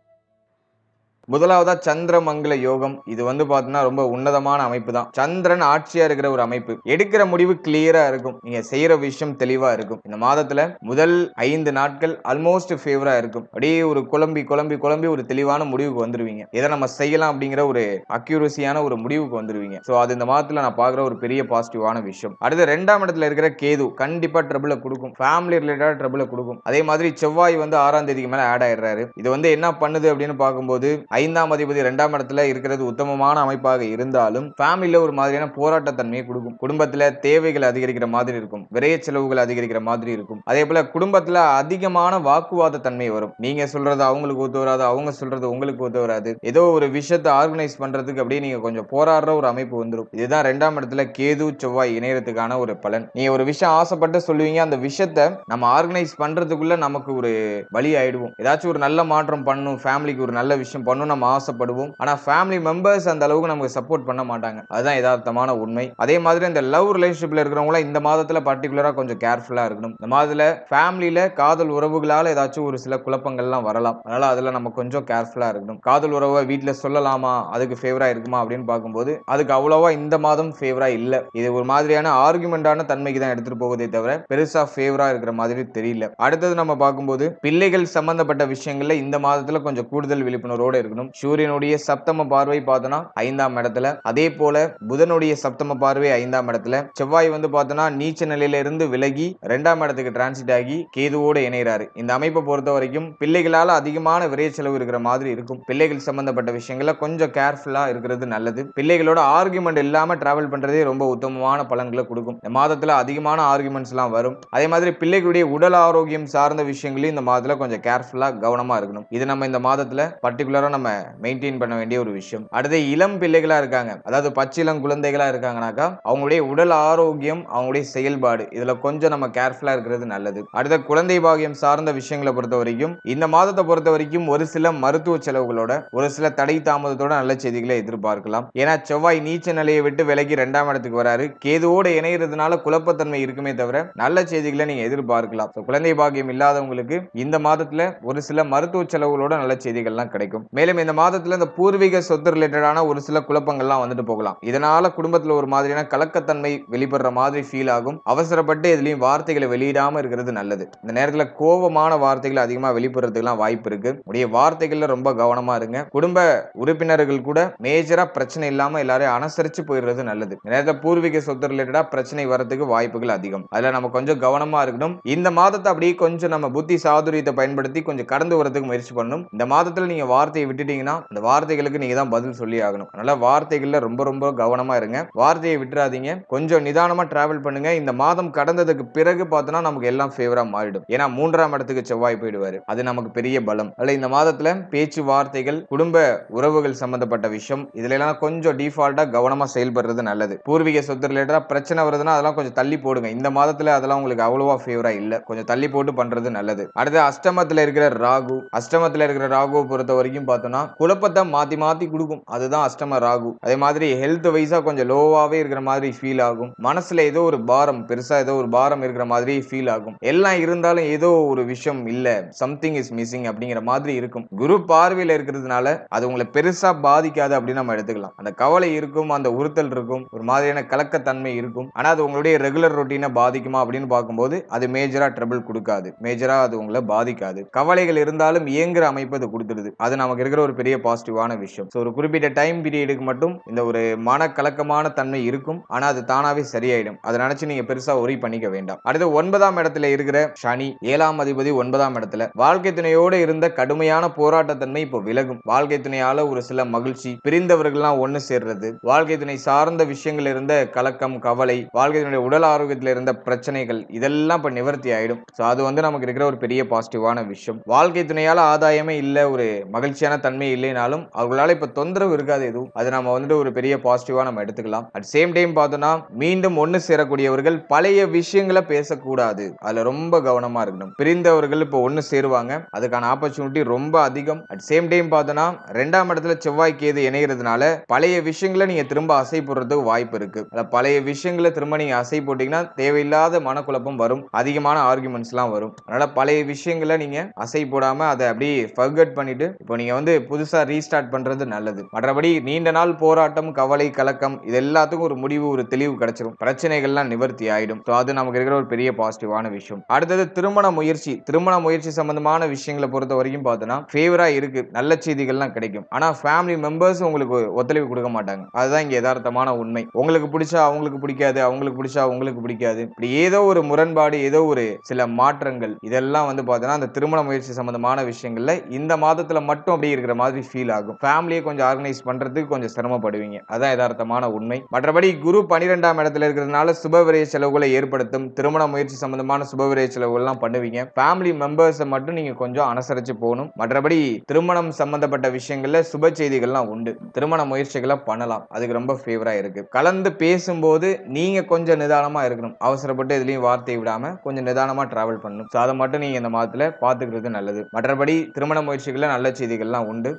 முதலாவதா சந்திரமங்கல யோகம். இது வந்து பாத்தீங்கன்னா ரொம்ப உன்னதமான அமைப்பு தான் சந்திரன் ஆட்சியா இருக்கிற ஒரு அமைப்பு. எடுக்கிற முடிவு கிளியரா இருக்கும். நீங்க செய்யற விஷயம் தெளிவா இருக்கும். இந்த மாதத்துல முதல் ஐந்து நாட்கள் ஆல்மோஸ்ட் ஃபேவரா இருக்கும். அப்படியே ஒரு குழம்பி குழம்பி குழம்பி ஒரு தெளிவான முடிவுக்கு வந்துருவீங்க. எதை நம்ம செய்யலாம் அப்படிங்கிற ஒரு அக்யூரசியான ஒரு முடிவுக்கு வந்துருவீங்க. சோ அது இந்த மாதத்துல நான் பாக்குற ஒரு பெரிய பாசிட்டிவான விஷயம். அடுத்து ரெண்டாம் இடத்துல இருக்கிற கேது கண்டிப்பா ட்ரபிள கொடுக்கும். ஃபேமிலி ரிலேட்டடா ட்ரபிள கொடுக்கும். அதே மாதிரி செவ்வாய் வந்து ஆறாம் தேதிக்கு மேல ஆட் ஆயிடுறாரு. இது வந்து என்ன பண்ணுது அப்படின்னு பார்க்கும்போது ஐந்தாம் அதிபதி இரண்டாம் இடத்துல இருக்கிறது உத்தமமான அமைப்பாக இருந்தாலும் ஃபேமிலியில ஒரு மாதிரியான போராட்டத்தன்மையை கொடுக்கும். குடும்பத்துல தேவைகள் அதிகரிக்கிற மாதிரி இருக்கும். விரைய செலவுகள் அதிகரிக்கிற மாதிரி இருக்கும். அதே போல குடும்பத்துல அதிகமான வாக்குவாத தன்மை வரும். நீங்க சொல்றது அவங்களுக்கு ஒத்து வராது அவங்க சொல்றது உங்களுக்கு ஒத்து வராது. ஏதோ ஒரு விஷயத்தை ஆர்கனைஸ் பண்றதுக்கு அப்படியே நீங்க கொஞ்சம் போராடுற ஒரு அமைப்பு வந்துடும் இதுதான் ரெண்டாம் இடத்துல கேது செவ்வாய் இணையறதுக்கான ஒரு பலன். நீங்க ஒரு விஷயம் ஆசைப்பட்டு சொல்லுவீங்க அந்த விஷயத்த நம்ம ஆர்கனைஸ் பண்றதுக்குள்ள நமக்கு ஒரு வழி ஆயிடுவோம். ஏதாச்சும் ஒரு நல்ல மாற்றம் பண்ணணும் ஃபேமிலிக்கு ஒரு நல்ல விஷயம் பண்ணணும்னு நம்ம ஆசைப்படுவோம். ஆனால் ஃபேமிலி மெம்பர்ஸ் அந்த அளவுக்கு நமக்கு சப்போர்ட் பண்ண மாட்டாங்க. அதுதான் யதார்த்தமான உண்மை. அதே மாதிரி இந்த லவ் ரிலேஷன்ஷிப்பில் இருக்கிறவங்கள இந்த மாதத்தில் பர்டிகுலராக கொஞ்சம் கேர்ஃபுல்லாக இருக்கணும். இந்த மாதத்தில் ஃபேமிலியில் காதல் உறவுகளால் ஏதாச்சும் ஒரு சில குழப்பங்கள்லாம் வரலாம். அதனால் அதில் நம்ம கொஞ்சம் கேர்ஃபுல்லாக இருக்கணும். காதல் உறவை வீட்டில் சொல்லலாமா? அதுக்கு ஃபேவரா இருக்குமா? அப்படின்னு பார்க்கும்போது அதுக்கு அவ்வளோவா இந்த மாதம் ஃபேவரா இல்லை. இது ஒரு மாதிரியான ஆர்குமெண்டான தன்மைக்கு தான் எடுத்துட்டு போகுதே தவிர பெருசா ஃபேவரா இருக்கிற மாதிரி தெரியல. அடுத்தது நம்ம பார்க்கும்போது பிள்ளைகள் சம்பந்தப்பட்ட விஷயங்கள்ல இந்த மாதத்துல கொஞ்சம் கூடுதல் விழிப்புணர்வோடு இருக்கணும். சூரியனுடைய சப்தம பார்வை பார்த்தோன்னா ஐந்தாம் இடத்துல. அதே போல புதனுடைய சப்தம பார்வை ஐந்தாம் இடத்துல. செவ்வாய் வந்து பார்த்தோன்னா நீச்ச நிலையில இருந்து விலகி ரெண்டாம் இடத்துக்கு டிரான்சிட் ஆகி கேதுவோட இணைகிறாரு. இந்த அமைப்பை பொறுத்த வரைக்கும் பிள்ளைகளால் அதிகமான விரை செலவு இருக்கிற மாதிரி இருக்கும். பிள்ளைகள் சம்பந்தப்பட்ட விஷயங்களை கொஞ்சம் கேர்ஃபுல்லா இருக்கிறது நல்லது. பிள்ளைகளோட ஆர்குமெண்ட் இல்லாம டிராவல் பண்றதே ரொம்ப உத்தமமான பலன்களை கொடுக்கும். இந்த மாதத்துல அதிகமான ஆர்குமெண்ட்ஸ் எல்லாம் வரும். அதே மாதிரி பிள்ளைகளுடைய உடல் ஆரோக்கியம் சார்ந்த விஷயங்களையும் இந்த மாதத்துல கொஞ்சம் கேர்ஃபுல்லா கவனமா இருக்கணும். இது நம்ம இந்த மாதத்துல பர்டிகுலரா நம்ம மெயின்டைன் பண்ண வேண்டிய ஒரு விஷயம். அடுத்து இளம் பிள்ளைகளா இருக்காங்க. அதாவது பச்சிளம் குழந்தைகளா இருக்காங்கனாக்கா அவங்களுடைய உடல் ஆரோக்கியம் அவங்களுடைய செயல்பாடு இதுல கொஞ்சம் நம்ம கேர்ஃபுல்லா இருக்கிறது நல்லது. அடுத்த குழந்தை பாகியம் சார்ந்த விஷயங்களை பொறுத்த வரைக்கும் இந்த மாதத்தை பொறுத்த வரைக்கும் ஒரு சில மருத்துவ செலவுகளோட ஒரு சில தடை தாமதத்தோட நல்ல செய்திகளை எதிர்பார்க்கலாம். ஏன்னா செவ்வாய் நீச்ச நிலையை விட்டு விலகி ரெண்டாம் இடத்துக்கு வராரு. கேதுவோட இணையிறதுனால குழப்பத்தன்மை இருக்குமே தவிர நல்ல செய்திகளை நீங்க எதிர்பார்க்கலாம். குழந்தை பாகியம் இல்லாதவங்களுக்கு இந்த மாதத்துல ஒரு சில மருத்துவ செலவுகளோட நல்ல செய்திகள்லாம் கிடைக்கும். மேலும் மேலும் இந்த மாதத்தில் இந்த பூர்வீக சொத்து ரிலேட்டடான ஒரு சில குழப்பங்கள்லாம் வந்துட்டு போகலாம். இதனால குடும்பத்தில் ஒரு மாதிரியான கலக்கத்தன்மை வெளிப்படுற மாதிரி ஃபீல் ஆகும். அவசரப்பட்டு எதுலயும் வார்த்தைகளை வெளியிடாமல் இருக்கிறது நல்லது. இந்த நேரத்தில் கோபமான வார்த்தைகள் அதிகமாக வெளிப்படுறதுக்கெல்லாம் வாய்ப்பு இருக்கு. உடைய வார்த்தைகள்ல ரொம்ப கவனமா இருங்க. குடும்ப உறுப்பினர்கள் கூட மேஜரா பிரச்சனை இல்லாம எல்லாரையும் அனுசரிச்சு போயிடுறது நல்லது. இந்த நேரத்துல பூர்வீக சொத்து ரிலேட்டடா பிரச்சனை வரதுக்கு வாய்ப்புகள் அதிகம். அதுல நம்ம கொஞ்சம் கவனமா இருக்கணும். இந்த மாதத்தை அப்படியே கொஞ்சம் நம்ம புத்தி சாதுரியத்தை பயன்படுத்தி கொஞ்சம் கடந்து வரதுக்கு முயற்சி பண்ணணும். இந்த மாதத்துல நீங்க வார்த்தையை விட்டு விட்டுட்டீங்கன்னா அந்த வார்த்தைகளுக்கு நீங்க தான் பதில் சொல்லி ஆகணும். அதனால வார்த்தைகள்ல ரொம்ப ரொம்ப கவனமா இருங்க. வார்த்தையை விட்டுறாதீங்க. கொஞ்சம் நிதானமா டிராவல் பண்ணுங்க. இந்த மாதம் கடந்ததுக்கு பிறகு பார்த்தோன்னா நமக்கு எல்லாம் ஃபேவரா மாறிடும். ஏன்னா மூன்றாம் இடத்துக்கு செவ்வாய் போயிடுவாரு. அது நமக்கு பெரிய பலம். அதுல இந்த மாதத்துல பேச்சு வார்த்தைகள் குடும்ப உறவுகள் சம்பந்தப்பட்ட விஷயம் இதுல எல்லாம் கொஞ்சம் டிஃபால்ட்டா கவனமா செயல்படுறது நல்லது. பூர்வீக சொத்து ரிலேட்டடா பிரச்சனை வருதுன்னா அதெல்லாம் கொஞ்சம் தள்ளி போடுங்க. இந்த மாதத்துல அதெல்லாம் உங்களுக்கு அவ்வளவா ஃபேவரா இல்ல. கொஞ்சம் தள்ளி போட்டு பண்றது நல்லது. அடுத்து அஷ்டமத்துல இருக்கிற ராகு. அஷ்டமத்துல இருக்கிற ராகுவை பொறுத்த வரைக்கும் பார்த்தோம்னா பார்த்தோம்னா குழப்பத்தை மாற்றி மாற்றி கொடுக்கும். அதுதான் அஷ்டம ராகு. அதே மாதிரி ஹெல்த் வைஸாக கொஞ்சம் லோவாகவே இருக்கிற மாதிரி ஃபீல் ஆகும். மனசில் ஏதோ ஒரு பாரம் பெருசாக ஏதோ ஒரு பாரம் இருக்கிற மாதிரி ஃபீல் ஆகும். எல்லாம் இருந்தாலும் ஏதோ ஒரு விஷயம் இல்லை. சம்திங் இஸ் மிஸ்ஸிங் அப்படிங்கிற மாதிரி இருக்கும். குரு பார்வையில் இருக்கிறதுனால அது உங்களை பெருசாக பாதிக்காது அப்படின்னு நம்ம எடுத்துக்கலாம். அந்த கவலை இருக்கும் அந்த உறுத்தல் இருக்கும் ஒரு மாதிரியான கலக்கத்தன்மை இருக்கும். ஆனால் அது உங்களுடைய ரெகுலர் ரொட்டீனை பாதிக்குமா அப்படின்னு பார்க்கும்போது அது மேஜராக ட்ரபிள் கொடுக்காது. மேஜராக அது உங்களை பாதிக்காது. கவலைகள் இருந்தாலும் இயங்குற அமைப்பு அது கொடுத்துருது. அது நமக்கு இருக்கிற ஒரு பெரிய பாசிட்டிவான விஷயம். ஸோ ஒரு குறிப்பிட்ட டைம் பீரியடுக்கு மட்டும் இந்த ஒரு மன கலக்கமான தன்மை இருக்கும். ஆனால் அது தானாகவே சரியாயிடும். அதை நினச்சி நீங்க பெருசாக ஒரி பண்ணிக்க வேண்டாம். அடுத்து ஒன்பதாம் இடத்துல இருக்கிற சனி ஏழாம் அதிபதி ஒன்பதாம் இடத்துல. வாழ்க்கை துணையோடு இருந்த கடுமையான போராட்டத்தன்மை இப்போ விலகும். வாழ்க்கை துணையால் ஒரு சில மகிழ்ச்சி பிரிந்தவர்கள்லாம் ஒன்று சேர்றது வாழ்க்கை துணை சார்ந்த விஷயங்கள் இருந்த கலக்கம் கவலை வாழ்க்கை துணையுடைய உடல் ஆரோக்கியத்தில் இருந்த பிரச்சனைகள் இதெல்லாம் இப்போ நிவர்த்தி ஆயிடும். ஸோ அது வந்து நமக்கு இருக்கிற ஒரு பெரிய பாசிட்டிவான விஷயம். வாழ்க்கை துணையால் ஆதாயமே இல்லை ஒரு மகிழ்ச்சியான தன்மை இல்லைனாலும் அவங்களால இப்ப தொந்தரவு இருக்காது எதுவும். அது நம்ம வந்துட்டு ஒரு பெரிய பாசிட்டிவா நம்ம எடுத்துக்கலாம். அட் சேம் டைம் பார்த்தோம்னா மீண்டும் ஒண்ணு சேரக்கூடியவர்கள் பழைய விஷயங்களை பேசக்கூடாது. அதுல ரொம்ப கவனமா இருக்கணும். பிரிந்தவர்கள் இப்போ ஒண்ணு சேருவாங்க. அதுக்கான ஆப்பர்ச்சுனிட்டி ரொம்ப அதிகம். அட் சேம் டைம் பார்த்தோம்னா ரெண்டாம் இடத்துல செவ்வாய் கேது இணைகிறதுனால பழைய விஷயங்களை நீங்க திரும்ப அசை போடுறதுக்கு வாய்ப்பு இருக்கு. பழைய விஷயங்களை திரும்ப நீங்க அசை போட்டீங்கன்னா தேவையில்லாத மனக்குழப்பம் வரும். அதிகமான ஆர்குமெண்ட்ஸ்லாம் வரும். அதனால பழைய விஷயங்களை நீங்க அசை போடாம அதை அப்படியே ஃபர்கட் பண்ணிட்டு இப்போ நீங்க வந்து புதுசா ரீஸ்டார்ட் பண்றது நல்லது. மற்றபடி நீண்ட நாள் போராட்டம் கவலை கலக்கம் இது எல்லாத்துக்கும் ஒரு முடிவு ஒரு தெளிவு கிடைச்சிரும். பிரச்சனைகள்லாம் நிவர்த்தி ஆயிடும். ஸோ அது நமக்கு இருக்கிற ஒரு பெரிய பாசிட்டிவான விஷயம். அடுத்தது திருமண முயற்சி. திருமண முயற்சி சம்பந்தமான விஷயங்களை பொறுத்த வரைக்கும் பார்த்தோன்னா ஃபேவராக இருக்கு. நல்ல செய்திகள்லாம் கிடைக்கும். ஆனா ஃபேமிலி மெம்பர்ஸ் உங்களுக்கு ஒத்துழைப்பு கொடுக்க மாட்டாங்க. அதுதான் இங்கே யதார்த்தமான உண்மை. உங்களுக்கு பிடிச்சா அவங்களுக்கு பிடிக்காது அவங்களுக்கு பிடிச்சா உங்களுக்கு பிடிக்காது. இப்படி ஏதோ ஒரு முரண்பாடு ஏதோ ஒரு சில மாற்றங்கள் இதெல்லாம் வந்து பார்த்தோன்னா அந்த திருமண முயற்சி சம்பந்தமான விஷயங்கள்ல இந்த மாதத்துல மட்டும் அப்படி இருக்கிற மாதிரி ஃபீல் ஆகும். ஃபேமிலியை கொஞ்சம் ஆர்கனைஸ் பண்றதுக்கு கொஞ்சம் சிரமப்படுவீங்க. அதான் யதார்த்தமான உண்மை. மற்றபடி குரு பனிரெண்டாம் இடத்துல இருக்கிறதுனால சுபவிரய செலவுகளை ஏற்படுத்தும் திருமண முயற்சி சம்பந்தமான சுபவிரய செலவுகள்லாம் பண்ணுவீங்க. ஃபேமிலி மெம்பர்ஸை மட்டும் நீங்க கொஞ்சம் அனுசரிச்சு போகணும். மற்றபடி திருமணம் சம்பந்தப்பட்ட விஷயங்கள்ல சுப செய்திகள்லாம் உண்டு. திருமண முயற்சிகளை பண்ணலாம். அதுக்கு ரொம்ப ஃபேவரா இருக்கு. கலந்து பேசும்போது நீங்க கொஞ்சம் நிதானமா இருக்கணும். அவசரப்பட்டு எதுலயும் வார்த்தை விடாம கொஞ்சம் நிதானமா டிராவல் பண்ணணும். ஸோ அதை மட்டும் நீங்க இந்த மாதத்துல பாத்துக்கிறது நல்லது. மற்றபடி திருமண முயற்சிகளில் நல்ல செய்திகள்லாம் உண்டு. உண்டு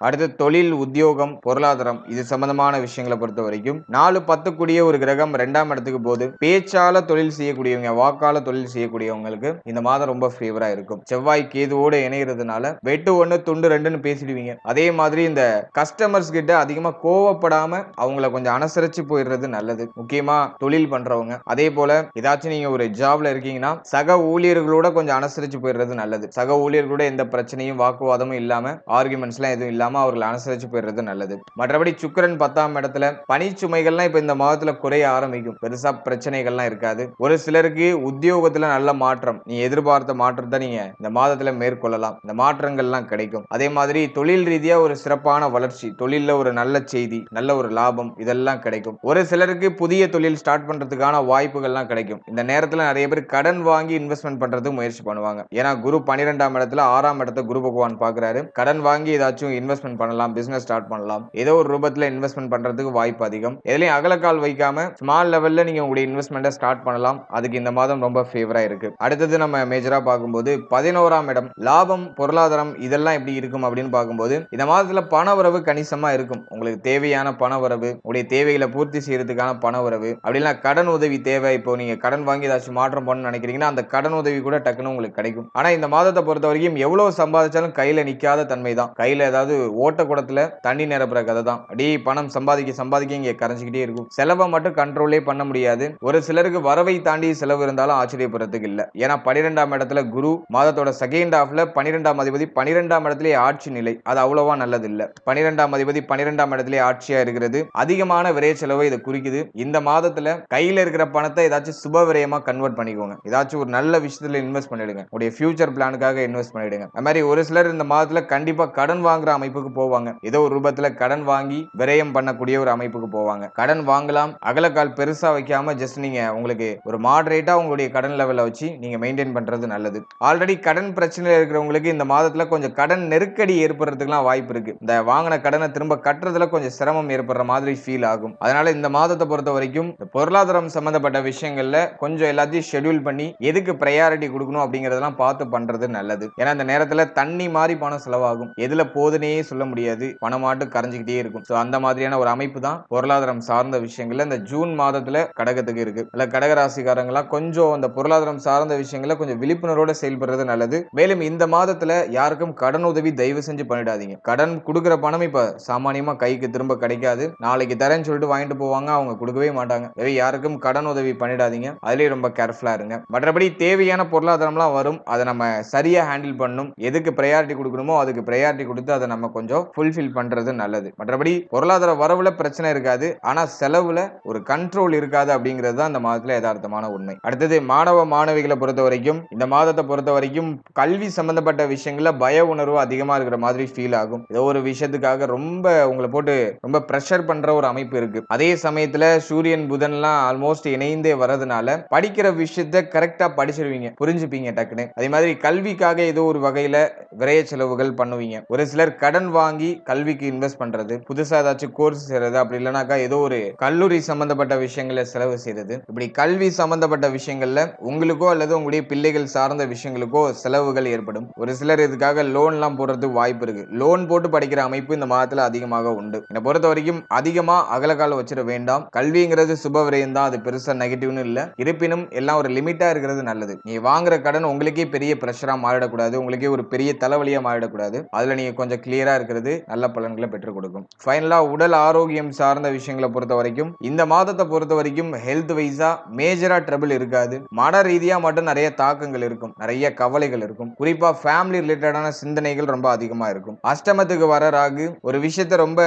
அடுத்து தொழில் உத்தியோகம் பொருளாதாரம் இது சம்பந்தமான விஷயங்களை பொறுத்த வரைக்கும் நாலு பத்து கூடிய ஒரு கிரகம் ரெண்டாம் இடத்துக்கு போது பேச்சால தொழில் செய்யக்கூடியவங்க வாக்கால தொழில் செய்யக்கூடியவங்களுக்கு இந்த மாதம் ரொம்ப ஃபேவரா இருக்கும். செவ்வாய் கேதுவோடு இணைகிறதுனால வெட்டு ஒண்ணு துண்டு ரெண்டுன்னு பேசிடுவீங்க. அதே மாதிரி இந்த கஸ்டமர்ஸ் கிட்ட அதிகமா கோவப்படாம அவங்கள கொஞ்சம் அனுசரிச்சு போயிடுறது நல்லது. முக்கியமா தொழில் பண்றவங்க. அதே போல ஏதாச்சும் நீங்க ஒரு ஜாப்ல இருக்கீங்கன்னா சக ஊழியர்களோட கொஞ்சம் அனுசரிச்சு போயிடுறது நல்லது. சக ஊழியர்களோட எந்த பிரச்சனையும் வாக்குவாதமும் இல்லாம ஆர்குமெண்ட்ஸ் எல்லாம் எதுவும் இல்லாம அவர்களை அனுசரிச்சு போயிடுறது நல்லது. மற்றபடி சுக்கிரன் பத்தாம் இடத்துல பனிச்சுமைகள்லாம் இப்ப இந்த மாதத்துல குறைய ஆரம்பிக்கும். பெருசா பிரச்சனைகள்லாம் இருக்காது. ஒரு சிலருக்கு உத்தியோகத்துல நல்ல மாற்றம் நீ எதிர்பார்த்த மாற்றத்தை நீங்க இந்த மாதத்துல மேற்கொள்ளலாம். இந்த மாற்றங்கள்லாம் கிடைக்கும். அதே மாதிரி தொழில் ரீதியா ஒரு சிறப்பான வளர்ச்சி தொழில ஒரு நல்ல செய்தி நல்ல ஒரு லாபம் இதெல்லாம் கிடைக்கும். ஒரு சிலருக்கு புதிய தொழில் ஸ்டார்ட் பண்றதுக்கான வாய்ப்புகள்லாம் கிடைக்கும். இந்த நேரத்துல நிறைய பேர் கடன் வாங்கி இன்வெஸ்ட்மெண்ட் பண்றதுக்கு முயற்சி பண்ணுவாங்க. ஏன்னா குரு பன்னிரெண்டாம் இடத்துல ஆறாம் இடத்த குரு பகவான் பாக்குறாரு கடன் வாங்கி ஏதாச்சும் இன்வெஸ்ட்மெண்ட் பண்ணலாம் பிசினஸ் ஸ்டார்ட் பண்ணலாம். ஏதோ ஒரு ரூபத்தில் இன்வெஸ்ட்மெண்ட் பண்ணுறதுக்கு வாய்ப்பு அதிகம். எதுலையும் அகலக்கால் வைக்காம ஸ்மால் லெவலில் நீங்கள் உங்களுடைய இன்வெஸ்ட்மெண்ட்டை ஸ்டார்ட் பண்ணலாம். அதுக்கு இந்த மாதம் ரொம்ப ஃபேவராக இருக்கு. அடுத்தது நம்ம மேஜராக பார்க்கும்போது பதினோராம் இடம் லாபம் பொருளாதாரம் இதெல்லாம் எப்படி இருக்கும் அப்படின்னு பார்க்கும்போது இந்த மாதத்தில் பண உறவு கணிசமாக இருக்கும். உங்களுக்கு தேவையான பண உறவு உங்களுடைய தேவைகளை பூர்த்தி செய்யறதுக்கான பண உறவு அப்படின்னா கடன் உதவி தேவை. இப்போ நீங்கள் கடன் வாங்கி ஏதாச்சும் மாற்றம் பண்ணணும்னு நினைக்கிறீங்கன்னா அந்த கடன் உதவி கூட டக்குன்னு உங்களுக்கு கிடைக்கும். ஆனால் இந்த மாதத்தை பொறுத்த வரைக்கும் எவ்வளவு சம்பாதிச்சாலும் கையில் நிற்காத தன்மை தான் கையில் ஏதாவது ஓட்டக்கூடத்துல தண்ணி நிரப்புற கதை தான் அடி பணம் சம்பாதிக்க சம்பாதிக்க இங்க கரைஞ்சிக்கிட்டே இருக்கும். செலவை மட்டும் கண்ட்ரோலே பண்ண முடியாது. ஒரு சிலருக்கு வரவை தாண்டி செலவு இருந்தாலும் ஆச்சரியப்படுறதுக்கு இல்லை. ஏன்னா பனிரெண்டாம் இடத்துல குரு மாதத்தோட செகண்ட் ஹாஃப்ல பனிரெண்டாம் அதிபதி பனிரெண்டாம் இடத்துல ஆட்சி நிலை. அது அவ்வளவா நல்லது இல்ல பனிரெண்டாம் அதிபதி பனிரெண்டாம் இடத்துல ஆட்சியா இருக்கிறது. அதிகமான விரைய செலவை இதை குறிக்குது. இந்த மாதத்துல கையில இருக்கிற பணத்தை ஏதாச்சும் சுப விரயமா கன்வெர்ட் பண்ணிக்கோங்க. ஏதாச்சும் ஒரு நல்ல விஷயத்துல இன்வெஸ்ட் பண்ணிடுங்க. உடைய ஃபியூச்சர் பிளானுக்காக இன்வெஸ்ட் பண்ணிடுங்க. அது மாதிரி ஒரு சிலர் இந்த மாதத்துல கண்டிப்பா கடன் வாங்குற அமைப்பு அமைப்புக்கு போவாங்க. ஏதோ ஒரு ரூபத்துல கடன் வாங்கி விரயம் பண்ணக்கூடிய ஒரு அமைப்புக்கு போவாங்க. கடன் வாங்கலாம் அகலக்கால் பெருசா வைக்காம ஜஸ்ட் நீங்க உங்களுக்கு ஒரு மாடரேட்டா உங்களுடைய கடன் லெவலை வச்சு நீங்க மெயின்டைன் பண்றது நல்லது. ஆல்ரெடி கடன் பிரச்சனையில் இருக்கிறவங்களுக்கு இந்த மாதத்துல கொஞ்சம் கடன் நெருக்கடி ஏற்படுறதுக்குலாம் வாய்ப்பு இருக்கு. இந்த வாங்கின கடனை திரும்ப கட்டுறதுல கொஞ்சம் சிரமம் ஏற்படுற மாதிரி ஃபீல் ஆகும். அதனால இந்த மாதத்தை பொறுத்த வரைக்கும் பொருளாதாரம் சம்பந்தப்பட்ட விஷயங்கள்ல கொஞ்சம் எல்லாத்தையும் ஷெட்யூல் பண்ணி எதுக்கு ப்ரையாரிட்டி கொடுக்கணும் அப்படிங்கறதெல்லாம் பார்த்து பண்றது நல்லது. ஏன்னா இந்த நேரத்துல தண்ணி மாதிரி பணம் செலவாகும். எதுல போதுனே சொல்ல முடியாது. பணமாட்டு கரைஞ்சிக்கிட்டே இருக்கும். ஸோ அந்த மாதிரியான ஒரு அமைப்பு தான் பொருளாதாரம் சார்ந்த விஷயங்கள்ல இந்த ஜூன் மாதத்துல கடகத்துக்கு இருக்கு. இல்ல கடகராசிக்காரங்களாம் கொஞ்சம் அந்த பொருளாதாரம் சார்ந்த விஷயங்களை கொஞ்சம் விழிப்புணர்வோட செயல்படுறது நல்லது. மேலும் இந்த மாதத்துல யாருக்கும் கடன் உதவி தயவு செஞ்சு பண்ணிடாதீங்க. கடன் கொடுக்குற பணம் இப்ப சாமானியமா கைக்கு திரும்ப கிடைக்காது. நாளைக்கு தரேன்னு சொல்லிட்டு வாங்கிட்டு போவாங்க அவங்க கொடுக்கவே மாட்டாங்க. எனவே யாருக்கும் கடன் உதவி பண்ணிடாதீங்க. அதுலயே ரொம்ப கேர்ஃபுல்லா இருங்க. மற்றபடி தேவையான பொருளாதாரம்லாம் வரும். அதை நம்ம சரியா ஹேண்டில் பண்ணணும். எதுக்கு ப்ரையாரிட்டி கொடுக்கணுமோ அதுக்கு ப்ரையாரிட்டி கொடுத்து அதை நம்ம கொஞ்சம் ஃபுல்ஃபில் பண்றது நல்லது. மற்றபடி பொருளாதார வரவுல பிரச்சனை இருக்காது. ஆனா செலவுல ஒரு கண்ட்ரோல் இருக்காது அப்படிங்கிறது தான் இந்த மாதத்துல யதார்த்தமான உண்மை. அடுத்தது மாணவ மாணவிகளை பொறுத்த வரைக்கும் இந்த மாதத்தை பொறுத்த வரைக்கும் கல்வி சம்பந்தப்பட்ட விஷயங்களில் பய உணர்வு அதிகமா இருக்கிற மாதிரி ஃபீல் ஆகும். ஏதோ ஒரு விஷயத்துக்காக ரொம்ப உங்களை போட்டு ரொம்ப ப்ரெஷர் பண்ற ஒரு அமைப்பு இருக்கு. அதே சமயத்துல சூரியன் புதன்லாம் ஆல்மோஸ்ட் இணைந்தே வரதுனால படிக்கிற விஷயத்த கரெக்டா படிச்சிருவீங்க. புரிஞ்சுப்பீங்க டக்குன்னு. அதே மாதிரி கல்விக்காக ஏதோ ஒரு வகையில விரைய செலவுகள் பண்ணுவீங்க. ஒரு சிலர் கடன் வாங்கி கல்விக்கு இன்வெஸ்ட் பண்றது புதுசா ஏதாச்சும் கோர்ஸ் செய்யறது அப்படி இல்லைனாக்கா ஏதோ ஒரு கல்லூரி சம்பந்தப்பட்ட விஷயங்களை செலவு செய்யறது இப்படி கல்வி சம்பந்தப்பட்ட விஷயங்கள்ல உங்களுக்கோ அல்லது உங்களுடைய பிள்ளைகள் சார்ந்த விஷயங்களுக்கோ செலவுகள் ஏற்படும். ஒரு சிலர் இதுக்காக லோன்லாம் போடுறதுக்கு வாய்ப்பு இருக்கு. லோன் போட்டு படிக்கிற அமைப்பு இந்த மாதத்துல அதிகமாக உண்டு. என்னை பொறுத்த வரைக்கும் அதிகமா அகலக்கால வச்சிட வேண்டாம். கல்விங்கிறது சுப தான். அது பெருசா நெகட்டிவ்னு இல்ல. இருப்பினும் எல்லாம் ஒரு லிமிட்டா இருக்கிறது நல்லது. நீ வாங்குற கடன் உங்களுக்கே பெரிய பிரஷரா மாறிடக்கூடாது. உங்களுக்கே ஒரு பெரிய தலைவலியா மாறிடக்கூடாது. அதுல நீங்க கொஞ்சம் கிளியரா இருக்கிறது நல்ல பலன்களை பெற்றுக் கொடுக்கும். ஃபைனலாக உடல் ஆரோக்கியம் சார்ந்த விஷயங்களை பொறுத்த வரைக்கும் இந்த மாதத்தை பொறுத்த வரைக்கும் ஹெல்த் வைஸா மேஜரா ட்ரபிள் இருக்காது. மன ரீதியா மட்டும் நிறைய தாக்கங்கள் இருக்கும். நிறைய கவலைகள் இருக்கும். குறிப்பா ஃபேமிலி ரிலேட்டடான சிந்தனைகள் ரொம்ப அதிகமா இருக்கும். அஷ்டமத்துக்கு வர ராகு ஒரு விஷயத்தை ரொம்ப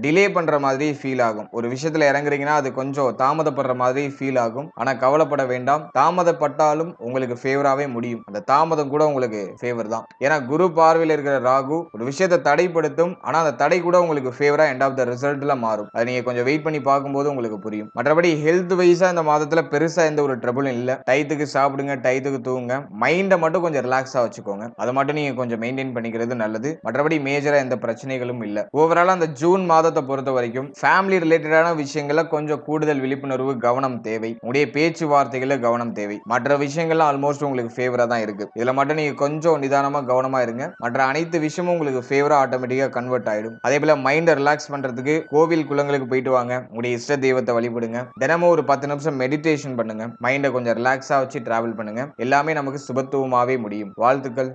டிலே பண்ற மாதிரி ஃபீல் ஆகும். ஒரு விஷயத்துல இறங்குறீங்கன்னா அது கொஞ்சம் தாமதப்படுற மாதிரி ஃபீல் ஆகும். ஆனா கவலைப்பட வேண்டாம். தாமதப்பட்டாலும் உங்களுக்கு ஃபேவராவே முடியும். அந்த தாமதம் கூட உங்களுக்கு ஃபேவர் தான். ஏன்னா குரு பார்வையில் இருக்கிற ராகு ஒரு விஷயத்தை தடை தடைப்படுத்தும் ஆனால் அந்த தடை கூட உங்களுக்கு ஃபேவராக எண்ட் ஆஃப் த ரிசல்ட்டில் மாறும். அதை நீங்கள் கொஞ்சம் வெயிட் பண்ணி பார்க்கும்போது உங்களுக்கு புரியும். மற்றபடி ஹெல்த் வைஸாக இந்த மாதத்தில் பெருசாக எந்த ஒரு ட்ரபிளும் இல்லை. டயத்துக்கு சாப்பிடுங்க டயத்துக்கு தூங்க மைண்டை மட்டும் கொஞ்சம் ரிலாக்ஸாக வச்சுக்கோங்க. அதை மட்டும் நீங்கள் கொஞ்சம் மெயின்டைன் பண்ணிக்கிறது நல்லது. மற்றபடி மேஜராக எந்த பிரச்சனைகளும் இல்லை. ஓவரால் அந்த ஜூன் மாதத்தை பொறுத்த வரைக்கும் ஃபேமிலி ரிலேட்டடான விஷயங்களை கொஞ்சம் கூடுதல் விழிப்புணர்வு கவனம் தேவை. உங்களுடைய பேச்சுவார்த்தைகளில் கவனம் தேவை. மற்ற விஷயங்கள்லாம் ஆல்மோஸ்ட் உங்களுக்கு ஃபேவராக தான் இருக்கு. இதில் மட்டும் நீங்கள் கொஞ்சம் நிதானமாக கவனமாக இருங்க. மற்ற அனைத்து விஷயமும் உங்களுக்கு ஃபேவராக ஆட்டோமேட்டிக்காக கன்வெர்ட் ஆகிடும் அதே போல மைண்டை ரிலாக்ஸ் பண்ணுறதுக்கு கோவில் குளங்களுக்கு போயிட்டு வாங்க. உங்களுடைய இஷ்ட தெய்வத்தை வழிபடுங்க. தினமும் ஒரு பத்து நிமிஷம் மெடிடேஷன் பண்ணுங்க. மைண்டை கொஞ்சம் ரிலாக்ஸாக வச்சு டிராவல் பண்ணுங்க. எல்லாமே நமக்கு சுபத்துவமாகவே முடியும். வாழ்த்துக்கள்.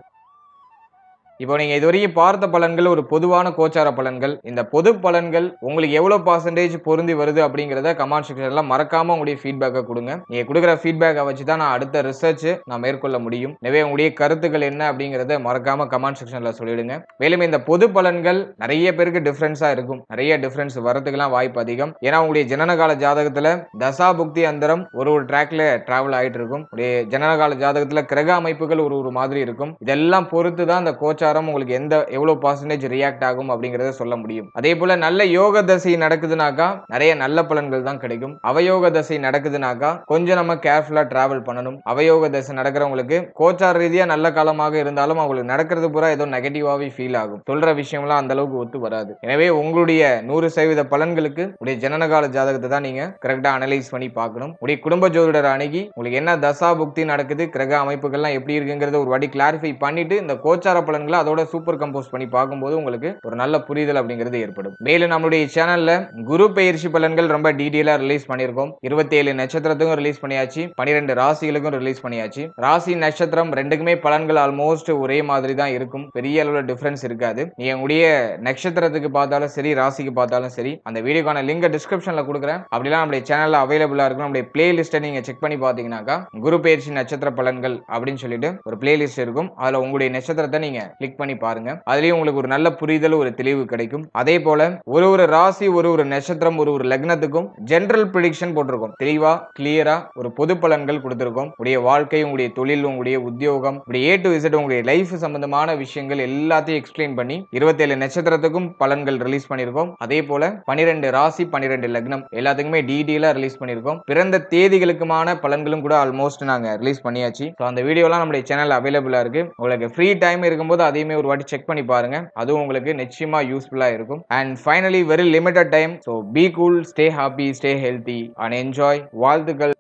இப்போ நீங்க இதுவரைக்கும் பார்த்த பலன்கள் ஒரு பொதுவான கோச்சார பலன்கள். இந்த பொது பலன்கள் உங்களுக்கு எவ்வளவு பர்சன்டேஜ் பொருந்தி வருது அப்படிங்கிறத கமெண்ட் செக்ஷன்ல மறக்காம உங்களுடைய ஃபீட்பேக்கை கொடுங்க. நீங்க கொடுக்குற ஃபீட்பேக்கை வச்சு தான் நான் அடுத்த ரிசர்ச் நான் மேற்கொள்ள முடியும். எனவே உங்களுடைய கருத்துக்கள் என்ன அப்படிங்கிறத மறக்காம கமெண்ட் செக்ஷன்ல சொல்லிடுங்க. மேலும் இந்த பொது பலன்கள் நிறைய பேருக்கு டிஃபரன்ஸா இருக்கும். நிறைய டிஃபரன்ஸ் வரதுக்கெல்லாம் வாய்ப்பு அதிகம். ஏன்னா உங்களுடைய ஜனனகால ஜாதகத்துல தசா புக்தி அந்தரம் ஒரு ஒரு ட்ராக்ல டிராவல் ஆயிட்டு இருக்கும். உடைய ஜனனகால ஜாதகத்துல கிரக அமைப்புகள் ஒரு ஒரு மாதிரி இருக்கும். இதெல்லாம் பொறுத்து தான் அந்த கோச்சாரம் உங்களுக்கு எந்த எவ்வளவு பர்சன்டேஜ் ரியாக்ட் ஆகும் அப்படிங்கறத சொல்ல முடியும். அதே போல நல்ல யோக தசை நடக்குதுனாக்கா நிறைய நல்ல பலன்கள் தான் கிடைக்கும். அவயோக தசை நடக்குதுனாக்கா கொஞ்சம் நம்ம கேர்ஃபுல்லா டிராவல் பண்ணணும். அவயோக தசை நடக்கிறவங்களுக்கு கோச்சார ரீதியா நல்ல காலமாக இருந்தாலும் அவங்களுக்கு நடக்கிறது பூரா ஏதோ நெகட்டிவாவே ஃபீல் ஆகும். சொல்ற விஷயம்லாம் அந்த அளவுக்கு ஒத்து வராது. எனவே உங்களுடைய நூறு சதவீத பலன்களுக்கு உடைய ஜனனகால ஜாதகத்தை தான் நீங்க கரெக்டா அனலைஸ் பண்ணி பார்க்கணும். உடைய குடும்ப ஜோதிடர் அணுகி உங்களுக்கு என்ன தசா புக்தி நடக்குது கிரக அமைப்புகள்லாம் எப்படி இருக்குங்கிறத ஒரு வாட்டி கிளாரிஃபை பண்ணிட்டு இந்த கோச்சார பலன்களை அதோட சூப்பர் கம்போஸ் பண்ணி பார்க்கும்போது உங்களுக்கு ஒரு நல்ல புரிதல் அப்படிங்கிறது ஏற்படும். மேலும் நம்மளுடைய சேனல்ல குரு பயிற்சி பலன்கள் ரொம்ப டீட்டெயிலா ரிலீஸ் பண்ணியிருக்கோம். இருபத்தி ஏழு நட்சத்திரத்துக்கும் ரிலீஸ் பண்ணியாச்சு. பன்னிரெண்டு ராசிகளுக்கும் ரிலீஸ் பண்ணியாச்சு. ராசி நட்சத்திரம் ரெண்டுக்குமே பலன்கள் ஆல்மோஸ்ட் ஒரே மாதிரி தான் இருக்கும். பெரிய அளவுல டிஃபரன்ஸ் இருக்காது. நீங்க உங்களுடைய நட்சத்திரத்துக்கு பார்த்தாலும் சரி ராசிக்கு பார்த்தாலும் சரி அந்த வீடியோக்கான லிங்க் டிஸ்கிரிப்ஷன்ல கொடுக்குறேன். அப்படிலாம் நம்மளுடைய சேனல்ல அவைலபிளா இருக்கும். நம்மளுடைய பிளேலிஸ்ட்டை நீங்க செக் பண்ணி பாத்தீங்கன்னாக்கா குரு பயிற்சி நட்சத்திர பலன்கள் அப்படின்னு சொல்லிட்டு ஒரு பிளேலிஸ்ட் இருக்கும். அதுல உங்களுடைய நட்சத்திரத்தை நீங்க கிளிக் பண்ணி பாருங்க. அதுலயும் உங்களுக்கு ஒரு நல்ல புரிதல் ஒரு தெளிவு கிடைக்கும். அதே போல ஒரு ஒரு ராசி ஒரு ஒரு நட்சத்திரம் ஒரு ஒரு லக்னத்துக்கும் ஜென்ரல் ப்ரிடிக்ஷன் போட்டிருக்கோம். தெளிவா கிளியரா ஒரு பொது பலன்கள் கொடுத்திருக்கோம். உடைய வாழ்க்கை உங்களுடைய தொழில் உங்களுடைய உத்தியோகம் உடைய ஏ டு இசட் உங்களுடைய லைஃப் சம்பந்தமான விஷயங்கள் எல்லாத்தையும் எக்ஸ்பிளைன் பண்ணி இருபத்தேழு நட்சத்திரத்துக்கும் பலன்கள் ரிலீஸ் பண்ணியிருக்கோம். அதே போல பனிரெண்டு ராசி பனிரெண்டு லக்னம் எல்லாத்துக்குமே டீடெயிலா ரிலீஸ் பண்ணியிருக்கோம். பிறந்த தேதிகளுக்குமான பலன்களும் கூட ஆல்மோஸ்ட் நாங்க ரிலீஸ் பண்ணியாச்சு. ஸோ அந்த வீடியோலாம் நம்முடைய சேனல் அவைலபிளா இருக்கு. உங்களுக்கு ஃப்ரீ டைம் இருக்கும்போது அதையுமே ஒரு வாட்டி செக் பண்ணி பாருங்க. அதுவும் உங்களுக்கு நிச்சயமா யூஸ்ஃபுல்லா இருக்கும். And finally very limited time so be cool stay happy stay healthy and enjoy வாழ்த்துக்கள்.